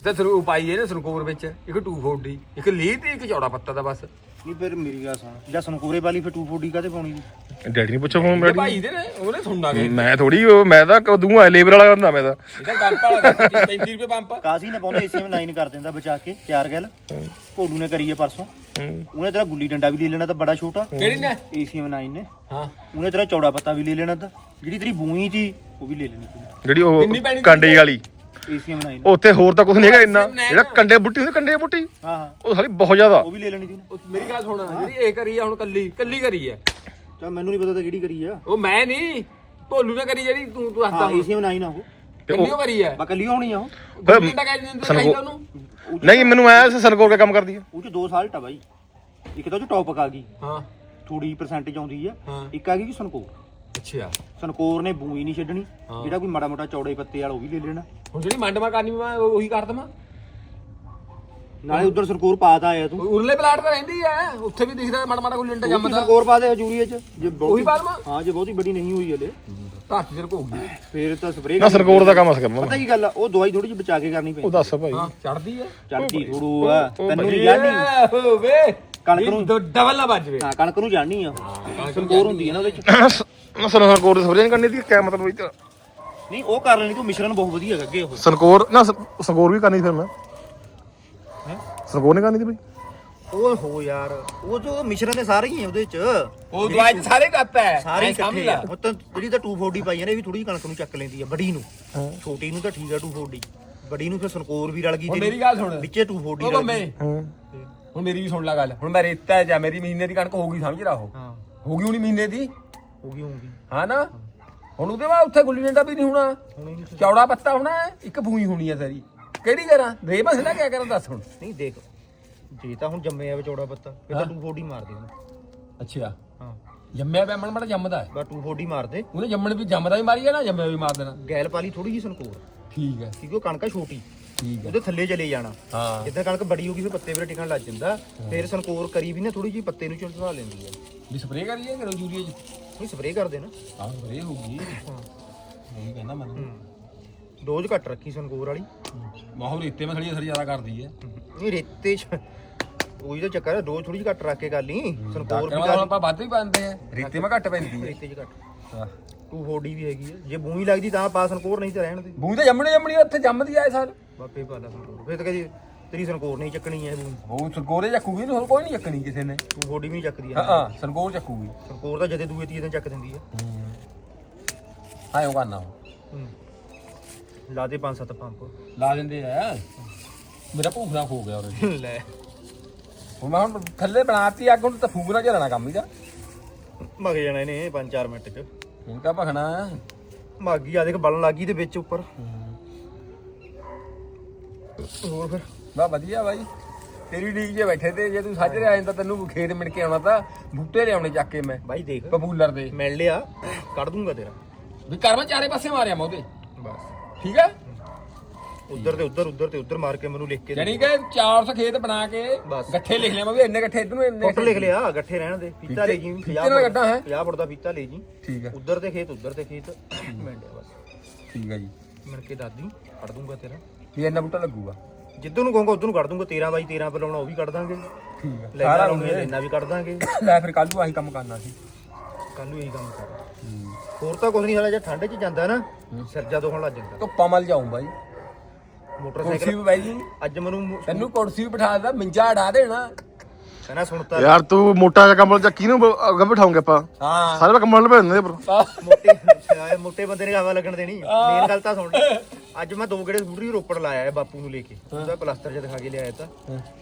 ਤੇ ਥਰੂ ਪਾਈ ਇਹਨੇ ਸਰਕੂਰ ਵਿੱਚ ਇੱਕ 240 ਇੱਕ ਲੀਹ ਤੇ ਇੱਕ ਚੌੜਾ ਪੱਤਾ ਦਾ ਬਸ। ਨਹੀਂ ਫਿਰ ਮੇਰੀ ਗੱਲ ਸੁਣ। ਜਾਂ ਸਨਕੋਰੇ ਵਾਲੀ ਫਿਰ 240 ਕਾਤੇ ਪਾਉਣੀ ਦੀ ਡੈਡੀ ਨੂੰ ਪੁੱਛੋ ਫੋਨ ਡੈਡੀ ਭਾਈ ਦੇ ਨੇ ਉਹਨੇ ਸੁਣਨਾ ਕਿ ਮੈਂ ਥੋੜੀ ਮੈਂ ਤਾਂ ਕਦੂ ਆ ਲੇਬਰ ਵਾਲਾ ਬੰਦਾ ਮੈਂ ਤਾਂ। ਇਹਦਾ ਪੰਪ ਵਾਲਾ 35 ਰੁਪਏ ਪੰਪ। ਕਾਸੀ ਨੇ ਪਾਉਣਾ ਏਸੀਐਮ 9 ਕਰ ਦਿੰਦਾ ਬਚਾ ਕੇ ਤਿਆਰ ਗੱਲ। ਕੋਡੂ ਨੇ ਕਰੀ ਹੈ ਪਰਸੋਂ। ਉਹਨੇ ਤੇਰਾ ਗੁੱਲੀ ਡੰਡਾ ਵੀ ਲੈ ਲੈਣਾ ਤਾਂ ਬੜਾ ਛੋਟਾ। ਕਿਹੜੀ ਨੇ? ਏਸੀਐਮ 9 ਨੇ। ਹਾਂ। ਉਹਨੇ ਤੇਰਾ ਚੌੜਾ ਪੱਤਾ ਵੀ ਲੈ ਲੈਣਾ ਤਾਂ। ਜਿਹੜੀ ਤੇਰੀ ਬੂਈ ਸੀ ਉਹ ਵੀ ਲੈ ਲੈਣੀ ਜਿਹੜੀ ਉਹ ਕਾਂਡੇ ਵਾਲੀ। ਏਸੀਐਮ 9 ਉੱਥੇ ਹੋਰ ਤਾਂ ਕੁਝ ਨਹੀਂ ਹੈਗਾ ਇੰਨਾ। ਜਿਹੜਾ ਕੰਡੇ ਬੁੱਟੀ ਹੁੰਦੀ ਕੰਡੇ ਬੁੱਟੀ। ਹਾਂ ਹਾਂ। ਉਹ ਸਾਲੀ ਬਹੁਤ ਜ਼ਿਆਦਾ। ਉਹ ਵੀ ਲੈ ਲੈਣੀ ਸੀ ਮੇਰੀ ਗੱਲ ਸੁਣ ਜਿਹੜੀ ਇਹ ਕਰੀ ਆ ਹੁਣ ਕੱਲੀ ਕੱਲੀ ਕਰੀ ਆ। ਚਾ ਮੈਨੂੰ ਨਹੀਂ ਪਤਾ ਤਾਂ ਕਿਹੜੀ ਕਰੀ ਆ। ਉਹ ਮੈਂ ਨਹੀਂ ਭੋਲੂ ਨੇ ਕਰੀ ਜਿਹੜੀ ਤੂੰ ਤੂੰ ਹੱਸਦਾ ਹਾਂ ਹੁਣ ਏਸੀਐਮ 9 ਆ ਉਹ। ਕਰੀ ਆ? ਬਾ ਕੱਲੀ ਹੋਣੀ ਆ ਉਹ। ਡੰਡਾ ਕਹਿ ਦਿੰਦੇ ਚਾਹੀਦਾ ਉਹਨੂੰ। ਉਹ 'ਚ- ਨਹੀਂ ਮੈਨੂੰ ਆਇਆ ਸਨਕੋਰ ਦਾ ਕੰਮ ਕਰਦੀ ਹੈ ਉਹ ਚ ਦੋ ਸਾਲਟ ਆ ਬਾਈ। ਇੱਕ ਤਾਂ ਉਹ ਚ ਟੌਪਕ ਆ ਗਈ। ਹਾਂ। ਥੋੜੀ ਪਰਸੈਂਟੇਜ ਆਉਂਦੀ ਆ। ਹਾਂ। ਇੱਕ ਆ ਗਈ ਕਿ ਸਨਕੋਰ ਅੱਛਾ। ਸਨਕੋਰ ਨੇ ਬੂਈ ਨਹੀਂ ਛੱਡਣੀ। ਹਾਂ। ਜਿਹੜਾ ਕੋਈ ਮਾੜਾ ਮੋਟਾ ਚੌੜੇ ਪੱਤੇ ਵਾਲਾ ਉਹ ਵੀ ਲੈ ਲੈਣਾ। ਹੁਣ ਜਿਹੜੀ ਮੰਡਮਾ ਕਰਨੀ ਮੈਂ ਉਹੀ ਕਰ ਦਵਾਂ। ਨਾਲੇ ਉਧਰ ਸਰਕੋਰ ਪਾਤਾ ਆਇਆ ਤੂੰ। ਉਰਲੇ ਪਲਾਟ ਤਾਂ ਰਹਿੰਦੀ ਆ ਉੱਥੇ ਵੀ ਦਿਖਦਾ ਮਾੜਾ ਮਾੜਾ ਕੋਈ ਲਿੰਟਾ ਜੰਮਦਾ। ਸਰਕੋਰ ਪਾ ਦੇ ਹਜੂਰੀਏ ਚ। ਜੇ ਉਹੀ ਬਹੁਤੀ ਪਾ ਦੇਵਾਂ? ਹਾਂ ਜੇ ਬਹੁਤੀ ਵੱਡੀ ਨਹੀਂ ਹੋਈ ਹਲੇ। ਧਰਤੀ ਸਿਰ ਘੋਗੀ ਫੇਰ ਤਾਂ ਸਪਰੇਅ ਨਾ ਸਰਕੋਰ ਦਾ ਕੰਮ ਅਸ ਕਰਨਾ ਪਤਾ ਕੀ ਗੱਲ ਆ ਉਹ ਦਵਾਈ ਥੋੜੀ ਜਿਹੀ ਬਚਾ ਕੇ ਕਰਨੀ ਉਹ ਪੈਂਦੀ ਦੱਸ ਭਾਈ। ਹਾਂ ਚੜਦੀ ਆ। ਚੜਦੀ ਥੋੜੂ ਆ। ਉਹ ਤੈਨੂੰ ਨਹੀਂ। ਜਾਣੀ ਹੋਵੇ। ਕਣਕ ਨੂੰ- ਡਬਲ ਨਾ ਵੱਜਵੇ ਹਾਂ ਕਣਕ ਨੂੰ ਜਾਣੀ ਆ। ਸਰਕੋਰ ਹੁੰਦੀ ਹੈ ਨਾ ਉਹਦੇ ਚ। ਨਾ ਸਰਕੋਰ ਦੀ ਸਪਰੇਅ ਕਰਨੀ ਦੀ ਕਿਆ ਮਤਲਬ ਇਹ ਨਹੀਂ ਉਹ ਕਰ ਲੈਣੀ ਤੂੰ ਮਿਸ਼ਰਣ ਬਹੁਤ ਵਧੀਆ ਹੈਗਾ ਅੱਗੇ ਉਹ। ਸਰਕੋਰ ਨਾ ਸਰਕੋਰ ਵੀ ਕਰਨੀ ਫਿਰ ਮੈਂ। ਸਰਕੋਰ ਨੇ ਕਰਨੀ ਦੀ ਭਾਈ ਉਹ ਹੋ ਯਾਰ ਉਹ ਜੋ ਮਿਸ਼ਰਣ ਦੇ ਸਾਰੇ ਹੀ ਆ ਉਹਦੇ ਚ। ਉਹ ਦਵਾਈ 'ਚ ਸਾਰੇ ਕੱਪ ਹੈ ਸਾਰੇ ਸਮਝ ਇਕੱਠੇ ਲੈ ਆ। ਉਹ ਤਾਂ ਜਿਹੜੀ ਤਾਂ 240 ਪਾਈ ਆ ਨੇ ਇਹ ਵੀ ਥੋੜੀ ਕਣਕ ਨੂੰ ਚੱਕ ਲੈਂਦੀ ਆ ਬੜੀ ਨੂੰ। ਛੋਟੀ ਨੂੰ ਤਾਂ ਠੀਕ ਆ 240 ਬੜੀ ਨੂੰ ਫਿਰ ਸੰਕੋਰ ਵੀ ਰਲ ਗਈ ਤੇਰੀ। ਮੇਰੀ ਗੱਲ ਸੁਣ। ਵਿੱਚੇ 240 ਉਹ ਰਲ ਗਈ। ਹੂੰ। ਹੁਣ ਮੇਰੀ ਵੀ ਸੁਣ ਲੈ ਗੱਲ। ਹੁਣ ਮੈਂ ਰੇਤਾ ਜਾਂ ਮੇਰੀ ਮਹੀਨੇ ਦੀ ਕਣਕ ਹੋ ਗਈ ਸਮਝ ਰਾ ਉਹ। ਹਾਂ। ਹੋ ਗਈ ਹੁਣੀ ਮਹੀਨੇ ਦੀ? ਹੋ ਗਈ ਹੋਊਗੀ ਹਾਂ ਨਾ? ਹੁਣ ਉਹਦੇ ਬਾਅਦ ਉੱਥੇ ਗੁੱਲੀ ਡੰਡਾ ਵੀ ਨਹੀਂ ਹੋਣਾ। ਚੌੜਾ ਪੱਤਾ ਹੋਣਾ ਇੱਕ ਭੂਈ ਹੋਣੀ ਹੈ ਸਾਰੀ ਕਿਹੜੀ ਕਰਾਂ? ਰੇ ਮਸਲਾ ਕਿਆ ਕਰਾਂ ਦੱਸ ਹੁਣ। ਨਹੀਂ ਦੇਖ। ਜੇ ਤਾਂ ਹੁਣ ਜੰਮਿਆ ਵਿਚੋੜਾ ਪੱਤਾ ਫਿਰ ਤਾਂ 240 ਮਾਰ ਦੇ ਉਹਨੂੰ। ਅੱਛਾ। ਹਾਂ। ਜੰਮਿਆ ਪਿਆ ਮਣ ਮੜਾ ਜੰਮਦਾ ਹੈ। ਬਸ 240 ਮਾਰ ਦੇ। ਉਹਨੇ ਜੰਮਣ ਵੀ ਜੰਮਦਾ ਵੀ ਮਾਰੀ ਜਾਣਾ ਜੰਮਿਆ ਵੀ ਮਾਰ ਦੇਣਾ। ਗੈਲ ਪਾਲੀ ਥੋੜੀ ਜਿਹੀ ਸੰਕੋਰ ਠੀਕ ਹੈ। ਕਿਉਂਕਿ ਉਹ ਕਣਕ ਛੋਟੀ। ਠੀਕ ਹੈ। ਉਹਦੇ ਥੱਲੇ ਚਲੇ ਜਾਣਾ। ਹਾਂ। ਜਿੱਦਾਂ ਕਣਕ ਬੜੀ ਹੋ ਗਈ ਫਿਰ ਪੱਤੇ ਵੀਰੇ ਟਿਕਣ ਲੱਗ ਜਾਂਦਾ। ਫਿਰ ਸੰਕੋਰ ਕਰੀ ਵੀ ਨਾ ਥੋੜੀ ਜਿਹੀ ਪੱਤੇ ਨੂੰ ਚੁਲਵਾ ਲੈਂਦੀ ਆ। ਵੀ ਸਪਰੇਅ ਕਰੀਏ ਕਿ ਯੂਰੀਆ ਚ? ਨਹੀਂ ਸਪਰੇਅ ਕਰ ਦੇਣਾ। ਹਾਂ ਸਪਰੇਅ ਹੋਊਗੀ ਹਾਂ। ਉਹੀ ਕਹਿੰਦਾ ਮੈਂ ਹੂੰ। ਡੋਜ਼ ਘੱਟ ਰੱਖੀ ਸੰਕੋਰ ਵਾਲੀ। ਮਾਹੌਲ ਰੇਤੇ ਮੈਂ ਥੜੀ ਅਸਰ ਜ਼ਿਆਦਾ ਕਰਦੀ ਹੈ ਨਹੀਂ ਰੇਤੇ ਚ ਉਹੀ ਤਾਂ ਚੱਕਰ ਹੈ ਡੋਜ਼ ਥੋੜੀ ਜਿਹੀ ਘੱਟ ਰੱਖ ਕੇ ਕਰ ਲਈ। ਸੰਕੋਰ ਵੀ ਕਰ ਆਪਾਂ ਵੱਧ ਵੀ ਪਾਉਂਦੇ ਆ ਰੇਤੇ ਮੈਂ ਘੱਟ ਪੈਂਦੀ ਹੈ ਰੇਤੇ ਚ ਘੱਟ। ਹਾਂ। 240 ਵੀ ਹੈਗੀ ਹੈ ਜੇ ਬੂਈ ਲੱਗਦੀ ਤਾਂ ਪਾ ਸੰਕੋਰ ਨਹੀਂ ਤਾਂ ਰਹਿਣ ਦੇ। ਬੂਈ ਤਾਂ ਜੰਮਣੀ ਜੰਮਣੀ ਉੱਥੇ ਜੰਮਦੀ ਆਏ ਸਰ। ਬਾਪੇ ਪਾ ਲਾ ਸੰਕੋਰ ਫਿਰ ਤਾਂ ਕਦੀ ਤੇਰੀ ਸੰਕੋਰ ਨਹੀਂ ਚੱਕਣੀ ਹੈ ਬੂਈ ਉਹ ਸਰਗੋਰੇ ਚੱਕੂਗੀ ਨਹੀਂ ਕੋਈ ਨਹੀਂ ਚੱਕਣੀ ਕਿਸੇ ਨੇ। 240 ਵੀ ਨਹੀਂ ਚੱਕਦੀ ਹਾਂ ਹੈ ਹਾਂ ਸਰਗੋਰ ਚੱਕੂਗੀ। ਸੰਕੋਰ ਤਾਂ ਜਦੇ ਦੂਏ ਤੀਏ ਦਿਨ ਚੱਕ ਦਿੰਦੀ ਹੈ। ਹਾਂ ਉਹ ਕਰਨਾ। ਹੂੰ। ਲਾ ਦੇ ਪੰਜ ਸੱਤ ਪੰਪ। ਲਾ ਦਿੰਦੇ ਆ। ਮੇਰਾ ਭੂਖਣਾ ਖੋ ਗਿਆ ਉਹਦੇ ਲੈ। ਹੁਣ ਮੈਂ ਹੁਣ ਥੱਲੇ ਬਣਾਤੀ ਅੱਗ ਹੁਣ ਤਾਂ ਫੂਕਣਾ ਚੱਲਣਾ ਕੰਮ ਇਹਦਾ ਮਗ ਜਾਣਾ ਇਹਨੇ 5-4 ਮਿੰਟ ਚ। ਹੁਣ ਕਾ ਭਖਣਾ। ਮਾਗੀ ਆ ਦੇਖ ਬਲਣ ਲੱਗੀ ਤੇ ਵਿੱਚ ਉੱਪਰ। ਹੋਰ ਫਿਰ? ਬਾ ਵਧੀਆ ਬਾਈ। ਤੇਰੀ ਡੀਕ 'ਚ ਬੈਠੇ ਤੇ ਜੇ ਤੂੰ ਸਾਜਰੇ ਆਇਆ ਤਾਂ ਤੈਨੂੰ ਖੇਤ ਮਿਣ ਕੇ ਆਉਣਾ ਤਾਂ ਬੂਟੇ ਲਿਆਉਣੇ ਚੱਕ ਕੇ ਮੈਂ। ਬਾਈ ਦੇਖ। ਪਪੂਲਰ ਦੇ। ਮਿਲ ਲਿਆ ਕੱਢ ਦੂੰਗਾ ਤੇਰਾ। ਵੀ ਕਰ ਮੈਂ ਚਾਰੇ ਪਾਸੇ ਮਾਰਿਆ ਮੈਂ ਉਹਦੇ। ਬਸ। ਠੀਕ ਹੈ? ਉੱਧਰ ਤੇ ਉੱਧਰ ਉੱਧਰ ਤੇ ਉੱਧਰ ਮਾਰ ਕੇ ਮੈਨੂੰ ਲਿਖ ਕੇ ਦੇ ਜਾਨੀ ਕਿ 400 ਖੇਤ ਬਣਾ ਕੇ ਬਸ। ਗੱਠੇ ਲਿਖ ਲਿਆ ਮੈਂ ਵੀ ਇੰਨੇ ਗੱਠੇ ਇਧਰ ਨੂੰ ਇੰਨੇ ਫੋਟੋ ਲਿਖ ਲਿਆ ਗੱਠੇ ਰਹਿਣ ਦੇ। ਫੀਤਾ ਲੈ ਜੀ ਫੀਤੇ ਨਾਲ ਗੱਡਾ ਹੈ। 50 ਫੁੱਟ ਦਾ ਫੀਤਾ ਲੈ ਜੀ। ਠੀਕ ਹੈ। ਉੱਧਰ ਤੇ ਖੇਤ ਉੱਧਰ ਤੇ ਖੇਤ। ਮਿੰਡਿਆ ਬਸ। ਠੀਕ ਹੈ ਜੀ। ਮਿਲ ਕੇ ਦਾਦੀ ਕੱਢ ਦੂੰਗਾ ਤੇਰਾ। ਵੀ ਇੰਨਾ ਬੂਟਾ ਲੱਗੂਗਾ? ਜਿੱਦੋਂ ਨੂੰ ਕਹੂੰਗਾ ਉਦੋਂ ਨੂੰ ਕੱਢ ਦੂੰਗਾ। 13 ਬਾਈ 13 ਪਰ ਲਾਉਣਾ ਉਹ ਵੀ ਕੱਢ ਦਾਂਗੇ। ਠੀਕ ਹੈ। ਲੈਣਾ ਲਾਉਣੀ ਲੈਣਾ ਵੀ ਕੱਢ ਦਾਂਗੇ। ਲੈ ਫਿਰ ਕੱਲ ਨੂੰ ਆਹੀ ਕੰਮ ਕਰਨਾ ਸੀ। ਕੱਲ ਨੂੰ ਇਹੀ ਕੰਮ ਕਰ। ਹੋਰ ਤਾਂ ਕੁਝ ਨਹੀਂ ਹਾਲਾ ਜੇ ਠੰਡ 'ਚ ਜਾਂਦਾ ਨਾ ਸਿਰਜਾ ਦੁਖਣ ਲੱਗ ਜਾਂਦਾ। ਧੁੱਪਾਂ ਮਲ ਜਾਉਂ ਬਾਈ। ਕੁਰਸੀ ਮੋਟਰਸਾਈਕਲ ਵੀ ਬਾਈ ਜੀ। ਅੱਜ ਮੈਨੂੰ ਮੁ- ਤੈਨੂੰ ਕੁਰਸੀ ਵੀ ਬਿਠਾ ਦਾ ਮਿੰਜਾ ਅੜਾ ਦੇਣਾ। ਕਹਿੰਦਾ ਸੁਣਤਾ ਯਾਰ ਤੂੰ ਮੋਟਾ ਜਿਹਾ ਕੰਬਲ ਚੱਕੀ ਨੂੰ ਬ- ਅੱਗੇ ਬਿਠਾਉਂਗੇ ਆਪਾਂ? ਹਾਂ। ਸਾਰੇ ਕੰਬਲ ਲਪੇਟ ਦਿੰਦੇ ਪਰ ਮੋਟੇ ਆਏ ਮੋਟੇ ਬੰਦੇ ਨੇ ਹਵਾ ਲੱਗਣ ਦੇਣੀ। ਮੇਨ ਗੱਲ ਤਾਂ ਸੁਣ ਲੈ। ਅੱਜ ਮੈਂ ਦੋ ਗੇੜੇ ਸਕੂਟਰੀ ਰੋਪੜ ਲਾਇਆ ਹੈ ਬਾਪੂ ਨੂੰ ਲੈ ਕੇ। ਉਹਦਾ ਪਲਾਸਟਰ ਜਿਹਾ ਦਿਖਾ ਕੇ ਲਿਆਇਆ ਤਾਂ।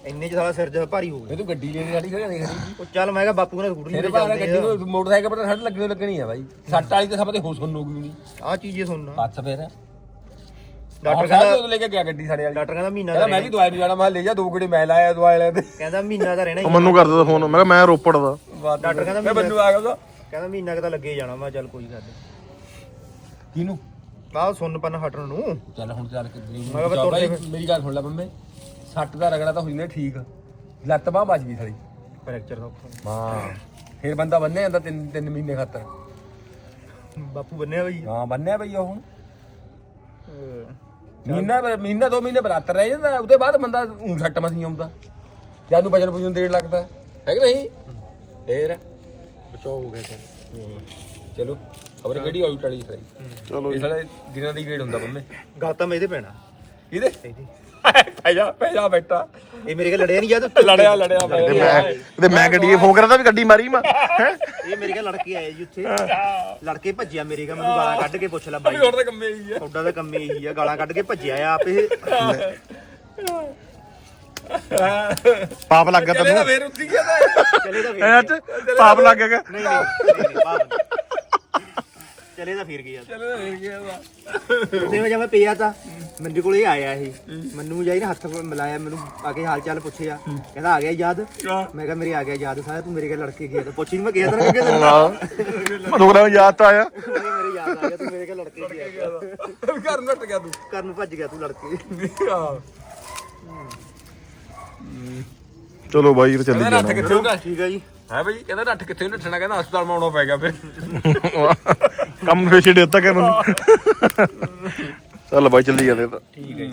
ਇੰਨੇ ਚ ਸਾਲਾ ਸਿਰ ਜਿਹਾ ਭਾਰੀ ਹੋ ਗਿਆ। ਇਹ ਤੂੰ ਗੱਡੀ ਲੈਣੀ ਸਾਡੀ ਖੜੀ ਖੜੀ ਉਹ ਚੱਲ ਮੈਂ ਕਿਹਾ ਬਾਪੂ ਨੇ ਸਕੂਟਰੀ ਬਾਹਰ ਚੱਲਦੇ ਗੱਡੀ ਆ। ਨੂੰ ਮੋਟਰਸਾਈਕਲ ਪਰ ਸੱਟ ਲੱਗਣੀ ਲੱਗਣੀ ਆ ਬਾਈ। ਸੱਟ ਵਾਲੀ ਤਾਂ ਸਭ ਤੇ ਹੋ ਸੁਣੋਗੀ ਨਹੀਂ ਆਹ ਚੀਜ਼ ਸੁਣਨਾ। ਹੱਥ ਫੇਰ। ਡਾਕਟਰ ਕਹਿੰਦਾ ਲੈ ਕੇ ਗਿਆ ਗੱਡੀ ਸਾਡੇ ਵਾਲੀ। ਡਾਕਟਰ ਕਹਿੰਦਾ ਮਹੀਨਾ ਕਹਿੰਦਾ ਦਾ ਮੈਂ ਵੀ ਦਵਾਈ ਨੂੰ ਜਾਣਾ ਮੈਂ ਲੈ ਜਾ ਦੋ ਗੇੜੇ ਮੈਂ ਲਾਇਆ ਦਵਾਈ ਲੈ ਤੇ ਕਹਿੰਦਾ ਮਹੀਨਾ ਦਾ ਰਹਿਣਾ ਉਹ ਹੀ ਮੈਨੂੰ ਕਰ ਦਿੱਤਾ ਫੋਨ ਮੈਂ ਕਿਹਾ ਮੈਂ ਰੋਪੜ ਦਾ। ਡਾਕਟਰ ਕਹਿੰਦਾ ਮੈਂ ਬੰਨੂ ਆ ਗਿਆ ਉਹਦਾ। ਕਹਿੰਦਾ ਮਹੀਨਾ ਕੁ ਤਾਂ ਲੱਗੇ ਜਾਣਾ ਮੈਂ ਚੱਲ ਕੋਈ ਗੱਲ ਨਹੀਂ। ਕਿਹਨੂੰ? ਆਹ ਸੁਣਨ ਪੰਨ ਹਟਣ ਨੂੰ। ਚੱਲ ਹੁਣ ਚੱਲ ਕੇ ਮੈਂ ਕਿਹਾ ਬਾਈ ਜਾ ਮੇਰੀ ਗੱਲ ਸੁਣ ਲੈ ਬੰਮੇ ਸੱਟ ਦਾ ਰਗੜਾ ਤਾਂ ਹੋਈ ਨੇ ਠੀਕ। ਲੱਤ ਬਾਹ ਵੱਜ ਗਈ ਸਾਲੀ। ਫ੍ਰੈਕਚਰ ਦਾ ਹਾਂ। ਫਿਰ ਬੰਦਾ ਬੰਨੇ ਜਾਂਦਾ ਤਿੰਨ ਤਿੰਨ ਮਹੀਨੇ ਖਾਤਰ। ਬਾਪੂ ਬੰਨਿਆ ਬਈ। ਹਾਂ ਬੰਨਿਆ ਬਈ ਉਹ ਹੁਣ। ਮਹੀਨਾ ਮਹੀਨਾ ਦੋ ਮਹੀਨੇ ਬਰਾਤਰ ਰਹਿ ਜਾਂਦਾ ਉਹਦੇ ਬਾਅਦ ਬੰਦਾ ਊਂ ਸੱਟ ਮਸੀਂ ਆਉਂਦਾ। ਜਦ ਨੂੰ ਵਜਨ ਵਜਨ ਦੇਣ ਲੱਗਦਾ। ਹੈ ਕਿ ਨਹੀਂ? ਫੇਰ ਬਚਾਓ ਹੋ ਗਿਆ ਸਰ ਚਲੋ ਖਬਰ ਕਿਹੜੀ ਆਉਟ ਵਾਲੀ ਸਹੀ ਚਲੋ ਇਹ ਸਾਲੇ ਦਿਨਾਂ ਦੀ ਗੇੜ ਹੁੰਦਾ ਬੰਮੇ। ਗੱਲ ਤਾਂ ਮੈਂ ਇਹਦੇ ਪੈਣਾ। ਇਹਦੇ? ਇਹਦੇ। ਪੈ ਜਾ ਪੈ ਜਾ ਬੈਠਾ। ਇਹ ਮੇਰੇ ਕੋਲ ਲੜਿਆ ਨਹੀਂ ਜਦ ਲੜਿਆ ਲੜਿਆ ਤੇ ਮੈਂ ਤੇ ਮੈਂ ਗੱਡੀ ਫੋਨ ਕਰਾਂ ਤਾਂ ਵੀ ਗੱਡੀ ਮਾਰੀ ਮੈਂ। ਹੈ? ਇਹ ਮੇਰੇ ਕੋਲ ਲੜਕੇ ਆਏ ਜੀ ਉੱਥੇ। ਲੜਕੇ ਭੱਜਿਆ ਮੇਰੇ ਕੋਲ ਮੈਨੂੰ ਗਾਲਾਂ ਕੱਢ ਕੇ ਪੁੱਛ ਲੈ ਬਾਈ। ਹੋਰ ਤਾਂ ਕੰਮੇ ਹੀ ਆ। ਤੁਹਾਡਾ ਤਾਂ ਕੰਮ ਇਹੀ ਆ ਗਾਲਾਂ ਕੱਢ ਕੇ ਭੱਜਿਆ ਆ ਆਪ ਇਹ। ਪਾਪ ਲੱਗ ਗਿਆ ਚਲੇ ਤਾਂ ਤੈਨੂੰ। ਫੇਰ ਉੱਤੀ ਗਿਆ ਤਾਂ ਚਲੇ ਤਾਂ ਐ ਫਿਰ ਅੱਜ ਪਾਪ ਲੱਗ ਗਿਆ। ਨਹੀਂ ਨਹੀਂ ਨਹੀਂ, ਨਹੀਂ ਪਾਪ ਨਹੀਂ। ਚਲੇ ਤਾਂ ਫਿਰ ਗਿਆ ਚਲੇ ਤਾਂ ਫੇਰ ਗਿਆ ਤਾਂ ਉਹਦੇ ਵਜਾ ਮੈਂ ਪਿਆ ਤਾਂ ਮੇਰੇ ਕੋਲ ਇਹ ਆਇਆ ਇਹ ਮੈਨੂੰ ਜਾਈ ਨਾ ਹੱਥ ਮਿਲਾਇਆ ਮੈਨੂੰ ਆ ਕੇ ਹਾਲ ਚਾਲ ਪੁੱਛਿਆ। ਕਹਿੰਦਾ ਆ ਗਿਆ ਯਾਦ? ਮੈਂ ਕਿਹਾ ਮੇਰੇ ਆ ਗਿਆ ਯਾਦ ਸਾਰਾ ਤੂੰ ਮੇਰੇ ਕੋਲ ਲੜਕੇ ਗਿਆ। ਤਾਂ ਪੁੱਛੀ ਨੀ ਮੈਂ ਗਿਆ ਤਾਂ ਕਿ ਤੈਨੂੰ ਹਾਂ। ਮਨੋਗਰਾ ਯਾਦ ਤਾਂ ਆਇਆ। ਕਿਹਾ ਮੇਰੇ ਯਾਦ ਆ ਗਿਆ ਤੂੰ ਮੇਰੇ ਕੋਲ ਲੜਕੇ ਗਿਆ। ਘਰ ਨੱਟ ਗਿਆ ਤੂੰ। ਘਰ ਨੂੰ ਭੱਜ ਗਿਆ ਤੂੰ ਲੜਕੇ। ਹਾਂ। ਚਲੋ ਬਾਈ ਇਹ ਚੱਲੀ ਕਹਿੰਦਾ ਨੱਠ ਜਾਣਾ ਕਿੱਥੇ ਹੁੰਦਾ? ਠੀਕ ਹੈ ਜੀ। ਹੈ ਬਈ ਕਹਿੰਦਾ ਨੱਠ ਕਿੱਥੇ ਨੱਠਣਾ ਕਹਿੰਦਾ ਹਸਪਤਾਲ ਮੈਂ ਆਉਣਾ ਪੈ ਗਿਆ ਫਿਰ। ਕੰਮ ਫੇਸ਼ੇ ਦਿੱਤਾ ਕਰ ਮੈਨੂੰ ਚੱਲ ਬਾਈ ਚੱਲੀ ਜਾਂਦੇ ਤਾਂ। ਠੀਕ ਹੈ